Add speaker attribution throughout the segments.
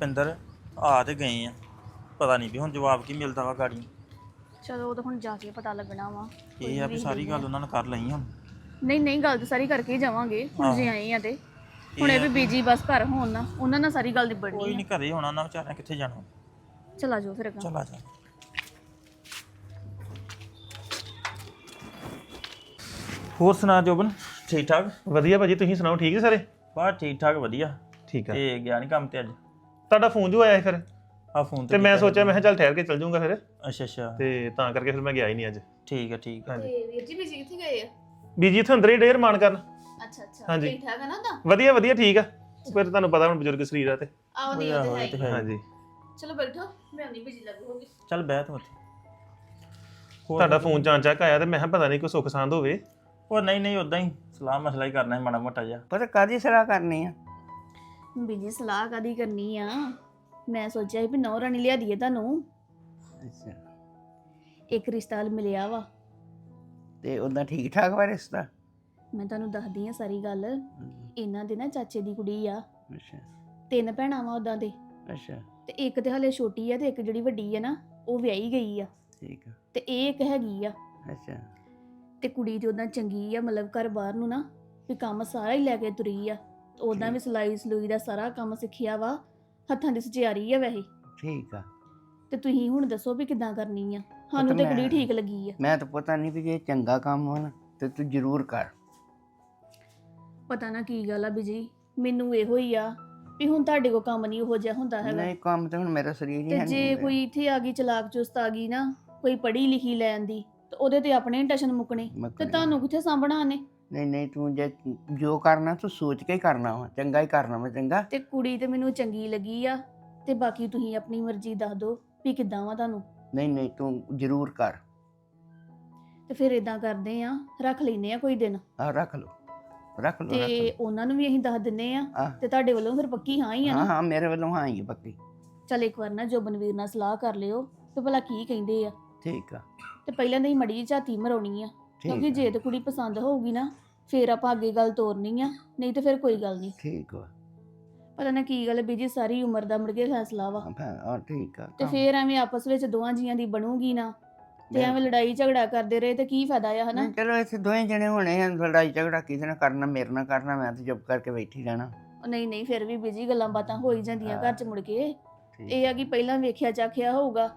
Speaker 1: ਪਿੰਦਰ ਆ ਤੇ ਗਏ ਆ। ਪਤਾ ਨਹੀਂ ਵੀ ਹੁਣ ਜਵਾਬ ਕੀ ਮਿਲਦਾ ਵਾ ਗਾੜੀ।
Speaker 2: ਚਲੋ ਉਹ ਤਾਂ ਹੁਣ ਜਾ ਕੇ ਪਤਾ ਲੱਗਣਾ ਵਾ।
Speaker 1: ਇਹ ਆ ਵੀ ਸਾਰੀ ਗੱਲ ਉਹਨਾਂ ਨੇ ਕਰ ਲਈ ਹੁਣ।
Speaker 2: ਨਹੀਂ ਨਹੀਂ ਗੱਲ ਤਾਂ ਸਾਰੀ ਕਰਕੇ ਹੀ ਜਾਵਾਂਗੇ। ਹੁਣ ਜੇ ਆਏ ਆ ਤੇ। ਹੁਣ
Speaker 1: ਇਹ
Speaker 2: ਵੀ ਬੀਜੀ ਬਸ ਘਰ ਹੋਣ ਨਾ ਉਹਨਾਂ ਨਾਲ ਸਾਰੀ ਗੱਲ ਨਿਬੜਨੀ
Speaker 1: ਕੋਈ ਨਹੀਂ ਘਰੇ ਹੋਣਾ ਨਾ ਵਿਚਾਰਿਆਂ ਕਿੱਥੇ ਜਾਣਾ।
Speaker 2: ਚਲਾ ਜਾਓ ਫਿਰ ਅੱਗੇ।
Speaker 1: ਚਲ ਆ ਜਾ। ਹੋਰ ਸੁਣਾ ਜੋਬਨ ਠੀਕ ਠਾਕ
Speaker 3: ਵਧੀਆ ਭਾਜੀ ਤੁਸੀਂ ਸੁਣਾਓ ਠੀਕ ਹੈ ਸਾਰੇ?
Speaker 1: ਬਾ ਠੀਕ ਠਾਕ ਵਧੀਆ।
Speaker 3: ਠੀਕ
Speaker 1: ਤੇ ਗਿਆ ਨਹੀਂ ਕੰਮ ਤੇ ਅੱਜ?
Speaker 3: ਤੁਹਾਡਾ ਫੋਨ ਜੋ ਆਇਆ ਸੀ ਫਿਰ?
Speaker 1: ਆ ਫੋਨ
Speaker 3: ਤੇ ਮੈਂ ਸੋਚਿਆ ਮੈਂ। ਕਿਹਾ ਚੱਲ ਠਹਿਰ ਕੇ ਚੱਲ ਜਾਊਂਗਾ ਫਿਰ।
Speaker 1: ਅੱਛਾ ਅੱਛਾ।
Speaker 3: ਤੇ ਤਾਂ ਕਰਕੇ ਫਿਰ ਮੈਂ ਗਿਆ ਹੀ ਨਹੀਂ ਅੱਜ।
Speaker 1: ਠੀਕ ਆ ਠੀਕ
Speaker 2: ਤੇ ਵੀਰ ਜੀ ਬੀਜੀ ਕਿੱਥੇ ਗਏ ਆ?
Speaker 3: ਬੀਜੀ ਇੱਥੇ ਅੰਦਰ ਹੀ ਡੇਰ ਮਾਨ ਕਰਨ।
Speaker 2: ਅੱਛਾ ਅੱਛਾ।
Speaker 3: ਹਾਂਜੀ।
Speaker 2: ਠੀਕ ਠਾਕ ਹੈ ਨਾ ਤਾਂ?
Speaker 3: ਵਧੀਆ ਵਧੀਆ ਠੀਕ ਆ। ਫਿਰ ਤੁਹਾਨੂੰ ਪਤਾ ਹੁਣ ਬਜ਼ੁਰਗ ਸਰੀਰ ਆ ਤੇ।
Speaker 2: ਨਹੀਂ
Speaker 1: ਆਹੋ, ਤੇ
Speaker 2: ਹੈ
Speaker 1: ਹੈ। ਹੀ।
Speaker 3: ਹਾਂਜੀ।
Speaker 2: ਚਲੋ ਬੈਠੋ ਮੈਂ ਆਪਣੀ ਬੀਜੀ ਲੱਗੂ ਹੋਗੀ
Speaker 1: ਚੱਲ ਬਹਿ ਤੂੰ ਉੱਥੇ। ਹੋਰ
Speaker 3: ਤੁਹਾਡਾ ਫੋਨ ਜਾਂ ਚੱਕ ਆਇਆ ਤੇ ਮੈਂ ਕਿਹਾ ਪਤਾ ਨਹੀਂ ਕੋਈ ਸੁੱਖ ਸਾਂਦ ਹੋਵੇ।
Speaker 1: ਉਹ ਨਹੀਂ ਨਹੀਂ ਉਦਾਂ ਹੀ ਸਲਾਹ ਮਸਲਾ ਹੀ ਕਰਨਾ ਹੈ ਮਾੜਾ ਮੋਟਾ ਜਿਹਾ।
Speaker 4: ਪਤਾ ਕਾਦੀ ਸਲਾਹ ਕਰਨੀ ਆ?
Speaker 2: ਬੀਜੀ ਸਲਾਹ ਕਾਦੀ ਕਰਨੀ ਆ? ਮੈਂ ਸੋਚਿਆ ਸੀ ਵੀ ਨੌ ਰਾਣੀ ਲਿਆ ਦਈਏ ਤੁਹਾਨੂੰ।
Speaker 4: ਅੱਛਾ।
Speaker 2: ਇੱਕ ਰਿਸ਼ਤਾ ਮਿਲਿਆ ਵਾ।
Speaker 4: ਤੇ ਉਹਦਾ ਠੀਕ ਠਾਕ ਵਾ ਰਿਸ਼ਤਾ?
Speaker 2: ਮੈਂ ਤੁਹਾਨੂੰ ਦੱਸਦੀ ਆ ਸਾਰੀ ਗੱਲ। ਇਹਨਾਂ ਦੇ ਨਾ ਚਾਚੇ ਦੀ ਕੁੜੀ ਆ।
Speaker 4: ਅੱਛਾ।
Speaker 2: ਤਿੰਨ ਭੈਣਾਂ ਵਾ ਉਦਾਂ ਦੇ।
Speaker 4: ਅੱਛਾ।
Speaker 2: ਤੇ ਇੱਕ ਤੇ ਹਲੇ ਛੋਟੀ ਆ ਤੇ ਇੱਕ ਜਿਹੜੀ ਵੱਡੀ ਆ ਨਾ ਉਹ ਵਿਆਹੀ ਗਈ ਆ।
Speaker 4: ਠੀਕ ਆ।
Speaker 2: ਤੇ ਇਹ ਇੱਕ ਹੈਗੀ ਆ।
Speaker 4: ਅੱਛਾ।
Speaker 2: ਤੇ ਕੁੜੀ ਤੇ ਉਦਾਂ ਚੰਗੀ ਆ ਮਤਲਬ ਘਰ ਬਾਹਰ ਨੂੰ ਨਾ ਵੀ ਕੰਮ ਸਾਰਾ ਹੀ ਲੈ ਕੇ ਤੁਰੀ ਆ। ਉਦਾਂ ਵੀ ਸਿਲਾਈ ਸਲੂਈ ਦਾ ਸਾਰਾ ਕੰਮ ਸਿੱਖਿਆ ਵਾ ਹੱਥਾਂ ਦੀ ਸਚਿਆਰੀ ਆ ਵੈਸੇ।
Speaker 4: ਠੀਕ ਆ।
Speaker 2: ਤੇ ਤੁਸੀਂ ਹੁਣ ਦੱਸੋ ਵੀ ਕਿੱਦਾਂ ਕਰਨੀ ਆ? ਸਾਨੂੰ ਤੇ
Speaker 4: ਮੈਂ-
Speaker 2: ਕੁੜੀ ਠੀਕ ਲੱਗੀ ਆ।
Speaker 4: ਮੈਂ ਤਾਂ ਪਤਾ ਨਹੀਂ ਵੀ ਜੇ ਚੰਗਾ ਕੰਮ ਹੋਣਾ ਤੇ ਤੂੰ ਜ਼ਰੂਰ ਕਰ।
Speaker 2: ਪਤਾ ਨਾ ਕੀ ਗੱਲ ਆ ਬਿਜ਼ੀ ਮੈਨੂੰ ਇਹੋ ਹੀ ਆ ਵੀ ਹੁਣ ਤੁਹਾਡੇ ਕੋ ਕੰਮ ਨਹੀਂ ਉਹੋ ਜਿਹਾ ਹੁੰਦਾ ਹੈਗਾ।
Speaker 4: ਨਹੀਂ ਕੰਮ ਤੇ ਹੁਣ ਮੇਰਾ ਸਰੀਰ ਹੀ
Speaker 2: ਤੇ
Speaker 4: ਹੈ
Speaker 2: ਜੇ ਕੋਈ ਇੱਥੇ ਆ ਗਈ ਚਲਾਕ ਚੁਸਤ ਆ ਗਈ ਨਾ ਕੋਈ ਪੜ੍ਹੀ ਲਿਖੀ ਲੈਣ ਦੀ ਤੇ ਉਹਦੇ ਤੇ ਆਪਣੇ ਟਸ਼ਨ ਮੁੱਕਣੇ। ਤੇ। ਤੁਹਾਨੂੰ ਕਿੱਥੇ ਸਾਂਭਣਾ ਨੇ
Speaker 4: ਨਹੀਂ ਨਹੀਂ ਤੂੰ ਜੇ ਜੋ ਕਰਨਾ ਤੂੰ ਸੋਚ ਕੇ ਹੀ ਕਰਨਾ ਵਾ ਚੰਗਾ ਹੀ ਕਰਨਾ ਵਾ ਚੰਗਾ।
Speaker 2: ਤੇ ਕੁੜੀ ਤੇ ਮੈਨੂੰ ਚੰਗੀ ਲੱਗੀ ਆ ਤੇ ਬਾਕੀ ਤੁਸੀਂ ਆਪਣੀ ਮਰਜ਼ੀ ਦੱਸ ਦਿਓ ਵੀ ਕਿੱਦਾਂ ਵਾ ਤੁਹਾਨੂੰ।
Speaker 4: ਨਹੀਂ ਨਹੀਂ ਤੂੰ ਜ਼ਰੂਰ ਕਰ।
Speaker 2: ਤੇ ਫਿਰ ਇਦਾਂ ਕਰਦੇ ਆ ਰੱਖ ਲੈਨੇ ਆ ਕੋਈ ਦਿਨ।
Speaker 4: ਆ ਰੱਖ ਲਓ ਰੱਖ ਲਓ ਰੱਖ
Speaker 2: ਤੇ
Speaker 4: ਲਓ।
Speaker 2: ਉਹਨਾਂ ਨੂੰ ਵੀ ਅਸੀਂ ਦੱਸ ਦਿੰਨੇ ਆ
Speaker 4: ਆਹ।
Speaker 2: ਤੇ ਤੁਹਾਡੇ ਵੱਲੋਂ ਫਿਰ ਪੱਕੀ ਹਾਂ ਹੀ ਆ
Speaker 4: ਹਾਂ
Speaker 2: ਨਾ?
Speaker 4: ਹਾਂ ਮੇਰੇ ਵੱਲੋਂ ਹਾਂ ਹੀ ਆ ਪੱਕੀ।
Speaker 2: ਚਲ ਇੱਕ ਵਾਰ ਨਾ ਜੋਬਨਵੀਰ ਨਾਲ ਸਲਾਹ ਕਰ ਲਿਓ ਤੇ ਭਲਾ ਕੀ ਕਹਿੰਦੇ ਆ।
Speaker 4: ਠੀਕ ਆ।
Speaker 2: ਤੇ ਪਹਿਲਾਂ ਨਹੀਂ ਮੜੀ ਜਿਹੀ ਝਾਤੀ ਮਰਾਉਣੀ ਆ। ਕਿਉਂਕਿ ਜੇ ਤੇ ਕੁੜੀ ਪਸੰਦ ਹੋਊਗੀ ਨਾ ਫਿਰ ਆਪਾਂ ਅੱਗੇ ਗੱਲ ਤੋਰਨੀ ਆ ਨਹੀਂ ਤੇ ਫਿਰ ਕੋਈ ਗੱਲ ਨਹੀਂ।
Speaker 4: ਠੀਕ ਵਾ।
Speaker 2: ਪਤਾ ਨਾ ਕੀ ਗੱਲ ਬੀਜੀ ਸਾਰੀ ਉਮਰ ਦਾ ਮੁੜ ਕੇ ਫੈਸਲਾ ਵਾ।
Speaker 4: ਹਾਂ ਠੀਕ ਆ
Speaker 2: ਤੇ ਫਿਰ ਐਵੇਂ ਆਪਸ ਵਿੱਚ ਦੋਵਾਂ ਜੀਆਂ ਦੀ ਬਣੂਗੀ ਨਾ ਤੇ ਐਵੇਂ ਲੜਾਈ ਝਗੜਾ ਕਰਦੇ ਰਹੇ ਤੇ ਕੀ ਫਾਇਦਾ ਆ ਹਨਾ?
Speaker 4: ਨਹੀਂ ਚਲੋ ਇੱਥੇ ਦੋਵੇਂ ਜਣੇ ਹੋਣੇ ਆ ਲੜਾਈ ਝਗੜਾ ਕਿਸੇ ਨਾਲ ਕਰਨਾ ਮੇਰੇ ਨਾਲ ਕਰਨਾ ਮੈਂ ਤਾਂ ਚੁੱਪ ਕਰਕੇ ਬੈਠੀ ਰਹਿਣਾ।
Speaker 2: ਉਹ ਨਹੀਂ ਨਹੀਂ ਫਿਰ ਵੀ ਬਿਜ਼ੀ ਗੱਲਾਂ ਬਾਤਾਂ ਹੋ ਹੀ ਜਾਂਦੀਆਂ ਘਰ ਚ ਮੁੜ ਕੇ।
Speaker 4: ਠੀਕ
Speaker 2: ਇਹ ਆ ਕਿ ਪਹਿਲਾਂ ਵੇਖਿਆ ਚਾਖਿਆ ਹੋਊਗਾ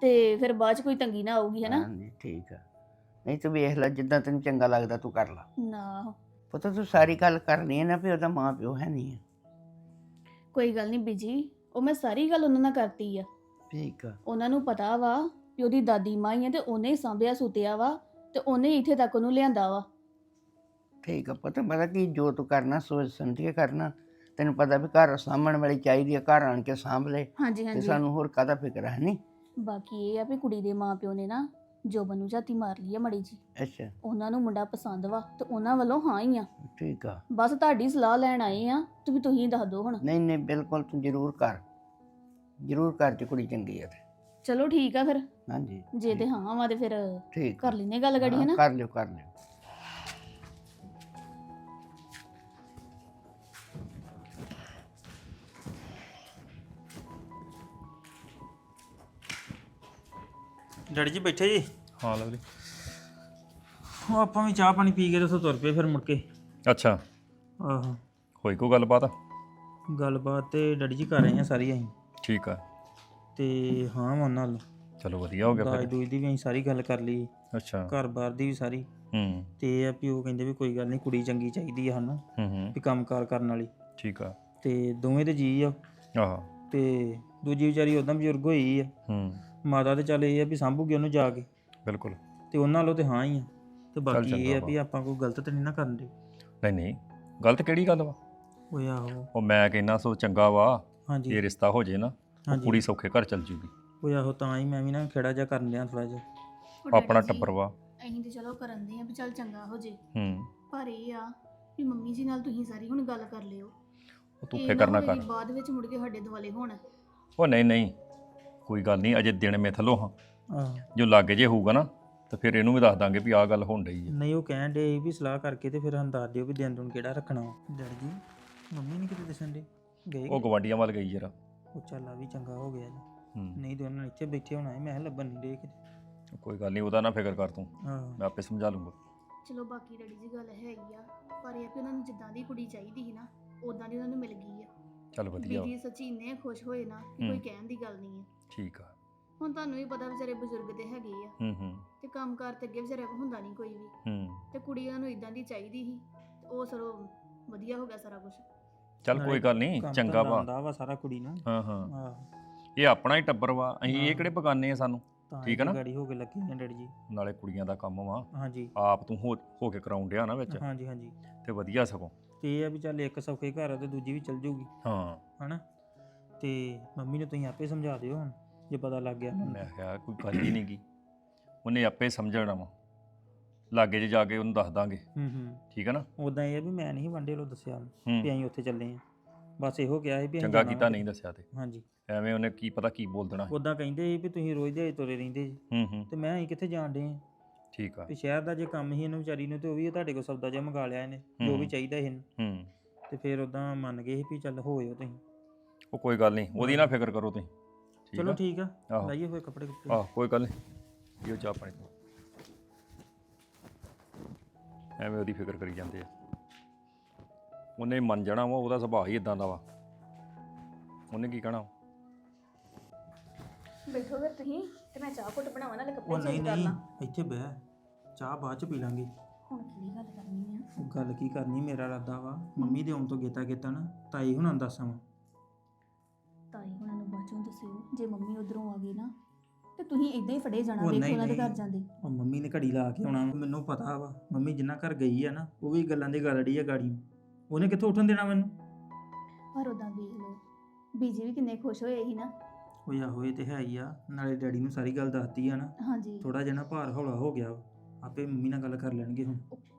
Speaker 2: ਤੇ ਫਿਰ ਬਾਅਦ ਚ ਕੋਈ ਤੰਗੀ ਨਾ ਆਊਗੀ ਹਨਾ?
Speaker 4: ਹਾਂਜੀ ਠੀਕ ਆ। ਨਹੀਂ ਤੂੰ ਵੇਖ ਲੈ ਜਿੱਦਾਂ ਤੈਨੂੰ ਚੰਗਾ ਲੱਗਦਾ ਤੂੰ ਕਰ ਲੈ।
Speaker 2: ਨਾ।
Speaker 4: ਪੁੱਤ ਤੂੰ ਸਾਰੀ ਗੱਲ ਕਰਨੀ ਹੈ ਨਾ ਵੀ ਉਹਦਾ ਮਾਂ ਪਿਓ ਹੈ ਨਹੀਂ ਹੈ।
Speaker 2: ਕੋਈ ਗੱਲ ਨਹੀਂ ਬੀਜੀ ਉਹ ਮੈਂ ਸਾਰੀ ਗੱਲ ਉਹਨਾਂ ਨਾਲ ਕਰਤੀ ਆ।
Speaker 4: ਠੀਕ ਆ।
Speaker 2: ਉਹਨਾਂ ਨੂੰ ਪਤਾ ਵਾ ਕਿ ਉਹਦੀ ਦਾਦੀ ਮਾਂ ਹੀ ਆ ਤੇ ਉਹਨੇ ਹੀ ਸਾਂਭਿਆ ਸੁਤਿਆ ਵਾ ਤੇ ਉਹਨੇ ਹੀ ਇੱਥੇ ਤੱਕ ਉਹਨੂੰ ਲਿਆਂਦਾ ਵਾ।
Speaker 4: ਠੀਕ ਆ ਪਤਾ ਪਤਾ ਕੀ ਜੋ ਤੂੰ ਕਰਨਾ ਸੋਚ ਸਮਝ ਕੇ ਕਰਨਾ। ਤੈਨੂੰ ਪਤਾ ਵੀ ਘਰ ਸਾਂਭਣ ਵਾਲੀ ਚਾਹੀਦੀ ਹੈ ਘਰ ਆਣ ਕੇ ਸਾਂਭ ਲੈ।
Speaker 2: ਹਾਂਜੀ
Speaker 4: ਤੇ
Speaker 2: ਹਾਂਜੀ।
Speaker 4: ਸਾਨੂੰ ਹੋਰ ਕਾਹਦਾ ਫਿਕਰ ਹੈ ਨਹੀਂ
Speaker 2: ਬਾਕੀ ਇਹ ਆ ਵੀ ਕੁੜੀ ਦੇ ਮਾਪਿਓ ਨੇ ਨਾ ਜੋਬਨ ਨੂੰ ਝਾਤੀ ਮਾਰ ਲਈ ਆ ਮੜੀ ਜੀ
Speaker 4: ਅੱਛਾ।
Speaker 2: ਉਹਨਾਂ ਨੂੰ ਮੁੰਡਾ ਪਸੰਦ ਵਾ ਤੇ ਉਹਨਾਂ ਵੱਲੋਂ ਹਾਂ ਹੀ ਆ।
Speaker 4: ਠੀਕ ਆ।
Speaker 2: ਬਸ ਤੁਹਾਡੀ ਸਲਾਹ ਲੈਣ ਆਏ ਆ ਤੇ ਵੀ ਤੁਸੀਂ ਦੱਸ ਦਿਓ ਹੁਣ।
Speaker 4: ਨਹੀਂ ਨਹੀਂ ਬਿਲਕੁਲ ਤੂੰ ਜ਼ਰੂਰ ਕਰ। ਜ਼ਰੂਰ ਕਰ ਜੇ ਕੁੜੀ ਚੰਗੀ ਹੈ ਤੇ।
Speaker 2: ਚਲੋ ਠੀਕ ਆ ਫਿਰ।
Speaker 4: ਹਾਂਜੀ।
Speaker 2: ਜੇ ਤੇ ਹਾਂ ਵਾ ਤੇ ਫਿਰ
Speaker 4: ਠੀਕ
Speaker 2: ਕਰ ਲੈਨੇ ਗੱਲ ਗੜੀ ਹੈ
Speaker 4: ਹਾਂ,
Speaker 2: ਨਾ
Speaker 4: ਕਰ ਲਿਓ ਕਰ ਲਿਓ।
Speaker 1: ਡੈਡੀ ਜੀ ਬੈਠੇ ਜੀ?
Speaker 5: ਹਾਂ ਲਵਲੀ
Speaker 1: ਉਹ ਆਪਾਂ ਵੀ ਚਾਹ ਪਾਣੀ ਪੀ ਕੇ ਤੇ ਉੱਥੋਂ ਤੁਰ ਪਏ ਫਿਰ ਮੁੜ ਕੇ।
Speaker 5: ਅੱਛਾ।
Speaker 1: ਆਹੋ।
Speaker 5: ਹੋਈ ਕੋ ਗੱਲਬਾਤ?
Speaker 1: ਗੱਲਬਾਤ ਤੇ ਡੈਡੀ ਜੀ ਕਰ ਰਹੇ ਆ ਸਾਰੀ ਅਸੀਂ
Speaker 5: ਠੀਕ ਆ।
Speaker 1: ਤੇ ਹਾਂ ਮੈਂ ਉਹਨਾਂ ਨਾਲ।
Speaker 5: ਚਲੋ ਵਧੀਆ ਹੋ ਗਿਆ
Speaker 1: ਦਾਜ
Speaker 5: ਫਿਰ।
Speaker 1: ਦੂਜ ਦੀ ਵੀ ਅਸੀਂ ਸਾਰੀ ਗੱਲ ਕਰ ਲਈ।
Speaker 5: ਅੱਛਾ।
Speaker 1: ਘਰ-ਬਾਰ ਦੀ ਵੀ ਸਾਰੀ।
Speaker 5: ਹੂੰ।
Speaker 1: ਤੇ ਇਹ ਆ ਵੀ ਉਹ ਕਹਿੰਦੇ ਵੀ ਕੋਈ ਗੱਲ ਨਹੀਂ ਕੁੜੀ ਚੰਗੀ ਚਾਹੀਦੀ ਆ ਸਾਨੂੰ।
Speaker 5: ਹੂੰ ਹੂੰ।
Speaker 1: ਵੀ ਕੰਮਕਾਰ ਕਰਨ ਵਾਲੀ।
Speaker 5: ਠੀਕ ਆ।
Speaker 1: ਤੇ ਦੋਵੇਂ ਦੇ ਜੀ ਆ।
Speaker 5: ਆਹ।
Speaker 1: ਤੇ ਦੂਜੀ ਵਿਚਾਰੀ ਉਦਾਂ ਬਜ਼ੁਰਗ ਹੋਈ ਆ।
Speaker 5: ਹੂੰ।
Speaker 1: ਮਾਤਾ ਤੇ ਚੱਲ ਇਹ ਆ ਵੀ ਸੰਭੂਗੀ ਉਹਨੂੰ ਜਾ ਕੇ।
Speaker 5: ਬਿਲਕੁਲ।
Speaker 1: ਤੇ ਉਹਨਾਂ ਵੱਲੋਂ ਤੇ ਹਾਂ ਹੀ ਆ। ਤੇ ਬਾਕੀ ਇਹ ਆ ਵੀ। ਆਪਾਂ ਕੋਈ ਗਲਤ ਤੇ ਨਹੀਂ ਨਾ ਕਰਨ ਦੇ।
Speaker 5: ਨਹੀਂ ਨਹੀਂ। ਗਲਤ ਕਿਹੜੀ ਗੱਲ ਵਾ?
Speaker 1: ਓਏ ਆਹੋ।
Speaker 5: ਉਹ ਮੈਂ ਕਹਿੰਦਾ ਸੋ ਚੰਗਾ ਵਾ
Speaker 1: ਹਾਂਜੀ।
Speaker 5: ਇਹ ਰਿਸ਼ਤਾ ਹੋ ਜੇ ਨਾ ਉਹ
Speaker 1: ਹਾਂਜੀ।
Speaker 5: ਕੁੜੀ ਸੌਖੇ ਘਰ ਚਲ ਜੂਗੀ।
Speaker 1: ਓਏ ਆਹੋ ਤਾਂ ਹੀ ਮੈਂ ਵੀ ਨਾ ਖੇੜਾ ਜਾ ਕਰਨ ਲਿਆ ਥੋੜਾ ਜਿਹਾ।
Speaker 2: ਉਹ
Speaker 5: ਆਪਣਾ
Speaker 2: ਜੀ,
Speaker 5: ਟੱਬਰ ਵਾ।
Speaker 2: ਅਸੀਂ ਤੇ ਚਲੋ ਕਰਨ ਦੇ ਆ ਵੀ ਚੱਲ ਚੰਗਾ ਹੋ ਜੇ।
Speaker 5: ਹੂੰ।
Speaker 2: ਪਰ ਇਹ ਆ ਵੀ ਮੰਮੀ ਜੀ ਨਾਲ ਤੁਸੀਂ ਸਾਰੀ ਹੁਣ ਗੱਲ ਕਰ ਲਿਓ।
Speaker 5: ਉਹ ਤੂੰ
Speaker 2: ਇਹ
Speaker 5: ਫਿਕਰ ਨਾ
Speaker 2: ਹੋਵੇ
Speaker 5: ਕਰ
Speaker 2: ਵੀ ਬਾਅਦ ਵਿੱਚ ਮੁੜ ਕੇ ਸਾਡੇ ਦੁਆਲੇ ਹੋਣ।
Speaker 5: ਉਹ ਨਹੀਂ ਨਹੀਂ। ਕੋਈ ਗੱਲ ਨਹੀਂ ਅਜੇ ਦਿਨ ਮਿਥਲੋ ਹਾਂ।
Speaker 1: ਆਹ
Speaker 5: ਜੋ ਲਾਗੇ ਜੇ ਹੋਊਗਾ ਨਾ ਤਾਂ ਫਿਰ ਇਹਨੂੰ ਵੀ ਦੱਸ ਦਾਂਗੇ ਵੀ ਆਹ ਗੱਲ ਹੋਣ ਡਈ ਹੈ
Speaker 1: ਨਹੀਂ ਉਹ ਕਹਿਣ ਦੇ ਵੀ ਸਲਾਹ ਕਰਕੇ ਤੇ ਫਿਰ ਹਾਂ ਦੱਸ ਦਿਓ ਵੀ ਦਿਨ ਦੁਨ ਕਿਹੜਾ ਰੱਖਣਾ। ਡੈਡੀ ਜੀ ਮੰਮੀ ਨਹੀਂ ਕਿਤੇ ਦੱਸਣ ਦੇ ਗਏ
Speaker 5: ਉਹ ਗਵਾਂਡੀਆਂ ਵੱਲ ਗਈ ਜਰਾ।
Speaker 1: ਉਹ ਚੱਲ ਆ ਵੀ ਚੰਗਾ ਹੋ ਗਿਆ ਜੀ।
Speaker 5: ਹੂੰ।
Speaker 1: ਨਹੀਂ ਤੇ ਉਹਨਾਂ ਨੇ ਇੱਥੇ ਬੈਠੇ ਹੋਣਾ ਸੀ ਮੈਂ ਕਿਹਾ ਲੱਭਣ ਨਹੀਂ ਦੇ ਕਿਤੇ।
Speaker 5: ਕੋਈ ਗੱਲ ਨਹੀਂ ਉਹਦਾ ਨਾ ਫਿਕਰ ਕਰ ਤੂੰ।
Speaker 1: ਹਾਂ।
Speaker 5: ਮੈਂ ਆਪੇ ਸਮਝਾ ਲੂੰਗਾ।
Speaker 2: ਚਲੋ ਬਾਕੀ ਡੈਡੀ ਜੀ ਗੱਲ ਹੈਗੀ ਆ ਪਰ ਇਹ ਆ ਕਿ ਉਹਨਾਂ ਨੂੰ ਜਿੱਦਾਂ ਦੀ ਕੁੜੀ ਚਾਹੀਦੀ ਸੀ ਨਾ ਉਦਾਂ ਦੀ ਉਹਨਾਂ ਨੂੰ ਮਿਲ ਗਈ ਆ।
Speaker 5: ਚੱਲ ਵਧੀਆ। ਵਾ।
Speaker 2: ਸੱਚੀ ਇੰਨੇ ਖੁਸ਼ ਹੋਏ ਨਾ ਕਿ ਕੋਈ
Speaker 5: ਹੂੰ।
Speaker 2: ਕਹਿਣ ਦੀ ਗੱਲ ਨਹੀਂ ਆ।
Speaker 5: ਠੀਕ ਆ।
Speaker 2: ਹੁਣ ਤੁਹਾਨੂੰ ਵੀ ਪਤਾ ਵਿਚਾਰੇ ਬਜ਼ੁਰਗ ਦੇ ਹੈਗੇ ਆ।
Speaker 5: ਹੂੰ ਹੂੰ।
Speaker 2: ਤੇ ਕੰਮਕਾਰ ਤੇ ਅੱਗੇ ਵਿਚਾਰੇ ਕੋਲ ਹੁੰਦਾ ਨਹੀਂ ਕੋਈ ਵੀ।
Speaker 5: ਹੂੰ।
Speaker 2: ਤੇ ਕੁੜੀ ਉਹਨਾਂ ਨੂੰ ਇਦਾਂ ਦੀ ਚਾਹੀਦੀ ਸੀ। ਤੇ ਉਹ ਸਰੋ ਵਧੀਆ ਹੋ ਗਿਆ ਸਾਰਾ ਕੁਝ
Speaker 5: ਚੱਲ ਕੋਈ ਗੱਲ ਨਹੀਂ
Speaker 1: ਕੰਮ
Speaker 5: ਚੰਗਾ ਵਾ।
Speaker 1: ਆਉਂਦਾ ਵਾ ਸਾਰਾ ਕੁੜੀ ਨੂੰ
Speaker 5: ਹਾਂ ਹਾਂ।
Speaker 1: ਆਹ।
Speaker 5: ਇਹ ਆਪਣਾ ਹੀ ਟੱਬਰ ਵਾ। ਅਸੀਂ ਇਹ
Speaker 1: ਹਾਂ।
Speaker 5: ਕਿਹੜੇ ਬਗਾਨੇ ਆ ਸਾਨੂੰ?
Speaker 1: ਤਾਂ
Speaker 5: ਠੀਕ ਆ ਨਾ?
Speaker 1: ਗਾੜੀ ਹੋ ਕੇ ਲੱਗੀ ਆ ਡੈਡੀ ਜੀ।
Speaker 5: ਨਾਲੇ ਕੁੜੀਆਂ ਦਾ ਕੰਮ ਵਾ।
Speaker 1: ਹਾਂਜੀ।
Speaker 5: ਆਪ ਤੂੰ ਹੋ ਹੋ ਕੇ ਕਰਾਉਣ ਡਿਆ ਨਾ ਵਿੱਚ।
Speaker 1: ਹਾਂਜੀ ਹਾਂਜੀ।
Speaker 5: ਤੇ ਵਧੀਆ ਸਗੋਂ।
Speaker 1: ਤੇ ਇਹ ਆ ਵੀ ਚੱਲ ਇੱਕ ਸੌਖੇ ਘਰ ਆ ਤੇ ਦੂਜੀ ਵੀ ਚੱਲ ਜਾਊਗੀ
Speaker 5: ਹਾਂ।
Speaker 1: ਹਨਾ? ਤੇ ਮੰਮੀ ਨੂੰ ਤੁਸੀਂ ਆਪੇ ਸਮਝਾ ਦਿਓ ਹੁਣ ਜੇ ਪਤਾ ਲੱਗ ਗਿਆ।
Speaker 5: ਮੈਂ ਕਿਹਾ ਕੋਈ ਗੱਲ ਹੀ ਨਹੀਂਗੀ। ਉਹਨੇ ਆਪੇ ਸਮਝਣਾ ਵਾ। ਲਾਗੇ ਜੇ ਜਾ ਕੇ ਉਹਨੂੰ ਦੱਸ ਦਾਂਗੇ।
Speaker 1: ਹੂੰ ਹੂੰ।
Speaker 5: ਠੀਕ ਹੈ ਨਾ?
Speaker 1: ਉਦਾਂ ਇਹ ਆ ਵੀ ਮੈਂ ਨਹੀਂ ਵੰਡੇ ਲੋ ਦੱਸਿਆ।
Speaker 5: ਹੂੰ।
Speaker 1: ਵੀ ਅਸੀਂ ਉੱਥੇ ਚੱਲੇ ਆ। ਬਸ ਇਹੋ ਕਿਹਾ ਸੀ ਵੀ ਅਸੀਂ
Speaker 5: ਚੰਗਾ
Speaker 1: ਜਾਣਾ
Speaker 5: ਕੀਤਾ। ਨਹੀਂ ਦੱਸਿਆ ਤੇ।
Speaker 1: ਹਾਂਜੀ।
Speaker 5: ਐਵੇਂ ਉਹਨੇ ਕੀ ਪਤਾ ਕੀ ਬੋਲ ਦੇਣਾ ਸੀ।
Speaker 1: ਉਦਾਂ ਕਹਿੰਦੇ ਸੀ ਵੀ ਤੁਸੀਂ ਰੋਜ਼ ਦੇ ਤੁਰੇ ਰਹਿੰਦੇ ਜੀ
Speaker 5: ਹੂੰ ਹੂੰ।
Speaker 1: ਤੇ ਮੈਂ ਅਸੀਂ ਕਿੱਥੇ ਜਾਣ ਆ?
Speaker 5: ਠੀਕ ਆ।
Speaker 1: ਵੀ ਸ਼ਹਿਰ ਦਾ ਜੇ ਕੰਮ ਹੀ ਇਹਨੂੰ ਵਿਚਾਰੀ ਨੂੰ ਤੇ ਉਹ ਵੀ ਤੁਹਾਡੇ ਕੋਲ ਸੌਦਾ ਜਿਹਾ ਮੰਗਾ ਲਿਆ ਇਹਨੇ। ਜੋ ਵੀ
Speaker 5: ਹੂੰ।
Speaker 1: ਚਾਹੀਦਾ ਸੀ ਇਹਨੂੰ।
Speaker 5: ਹੂੰ।
Speaker 1: ਤੇ ਫਿਰ ਉਦਾਂ ਮੰਨ ਗਏ ਸੀ ਵੀ ਚੱਲ ਹੋਇਓ ਤੁਸੀਂ।
Speaker 5: ਉਹ ਕੋਈ ਗੱਲ ਨਹੀਂ ਉਹਦੀ ਨਾ ਫਿਕਰ ਕਰੋ ਤੁਸੀਂ। ਠੀਕ
Speaker 1: ਚਲੋ
Speaker 5: ਆ?
Speaker 1: ਠੀਕ ਆ
Speaker 5: ਆਹੋ।
Speaker 1: ਲਾਈਏ ਹੋਏ ਕੱਪੜੇ ਕੁੱਪੜੇ।
Speaker 5: ਆਹ ਕੋਈ ਗੱਲ ਨਹੀਂ ਇਹੋ ਚਾਹ ਪਾਣੀ ਪੀਓ। ਐਵੇਂ ਉਹਦੀ ਫਿਕਰ ਕਰੀ ਜਾਂਦੇ ਆ। ਉਹਨੇ ਮੰਨ ਜਾਣਾ ਵਾ ਉਹਦਾ ਸੁਭਾਅ ਹੀ ਇਦਾਂ ਦਾ ਵਾ। ਉਹਨੇ ਕੀ ਕਹਿਣਾ?
Speaker 2: ਬੈਠੋ ਫਿਰ ਤੁਸੀਂ ਤੇ ਮੈਂ ਚਾਹ ਘੁੱਟ ਬਣਾਵਾਂ ਨਾਲੇ
Speaker 1: ਉਹ
Speaker 2: ਕੱਪੜੇ
Speaker 1: ਨਹੀਂ
Speaker 2: ਚੇਂਜ ਕਰ
Speaker 1: ਨਹੀਂ
Speaker 2: ਲਾਂ
Speaker 1: ਇੱਥੇ ਬਹਿ। ਚਾਹ ਬਾਅਦ ਚ ਪੀ ਲਾਂਗੇ।
Speaker 2: ਹੁਣ ਕਿਹੜੀ ਗੱਲ ਕਰਨੀ ਆ?
Speaker 1: ਉਹ ਗੱਲ ਕੀ ਕਰਨੀ ਮੇਰਾ ਇਰਾਦਾ ਵਾ। ਮੰਮੀ ਦੇ ਆਉਣ ਤੋਂ ਗੇਤਾ ਗੇਤਾ ਨਾ ਤਾਈ ਹੁਣਾਂ ਨੂੰ ਦੱਸਾਂ ਵਾ
Speaker 2: ਤਾਈ ਹੁਣਾਂ ਨੂੰ ਬਾਚੋਂ ਦੱਸਿਓ। ਜੇ ਮੰਮੀ ਉਧਰੋਂ ਆ ਗਈ ਨਾ ਤੇ ਤੁਸੀਂ ਇਦਾਂ ਹੀ ਫੜੇ ਜਾਣਾ
Speaker 1: ਉਹ
Speaker 2: ਵੇਖੋ
Speaker 1: ਨਹੀਂ,
Speaker 2: ਉਹਨਾਂ ਦੇ ਘਰ
Speaker 1: ਨਹੀਂ।
Speaker 2: ਜਾਂਦੇ।
Speaker 1: ਉਹ ਮੰਮੀ ਨੇ ਘੜੀ ਲਾ ਕੇ ਆਉਣਾ ਵਾ। ਮੈਨੂੰ ਪਤਾ ਵਾ। ਮੰਮੀ ਜਿੰਨਾ ਘਰ ਗਈ ਆ ਨਾ ਉਹ ਵੀ ਗੱਲਾਂ ਦੀ ਗਾਲੜੀ ਆ ਗਾੜੀ। ਉਹਨੇ ਕਿੱਥੋਂ ਉੱਠਣ ਦੇਣਾ ਮੈਨੂੰ?
Speaker 2: ਪਰ ਉਦਾਂ ਵੇਖ ਲਓ ਬੀਜੀ ਵੀ ਕਿੰਨੇ ਖੁਸ਼ ਹੋਏ ਸੀ ਨਾ।
Speaker 1: ਉਹ ਇਹ ਤੇ ਹੈ ਹੀ ਆ। ਨਾਲੇ ਡੈਡੀ ਨੂੰ ਸਾਰੀ ਗੱਲ ਦੱਸਤੀ ਆ ਨਾ।
Speaker 2: ਹਾਂਜੀ।
Speaker 1: ਥੋੜਾ ਜਿਹਾ ਨਾ ਭਾਰ ਹੌਲਾ ਹੋ ਗਿਆ ਵਾ। ਆਪੇ ਮੰਮੀ ਨਾਲ ਗੱਲ ਕਰ ਲੈਣਗੇ ਹੁਣ।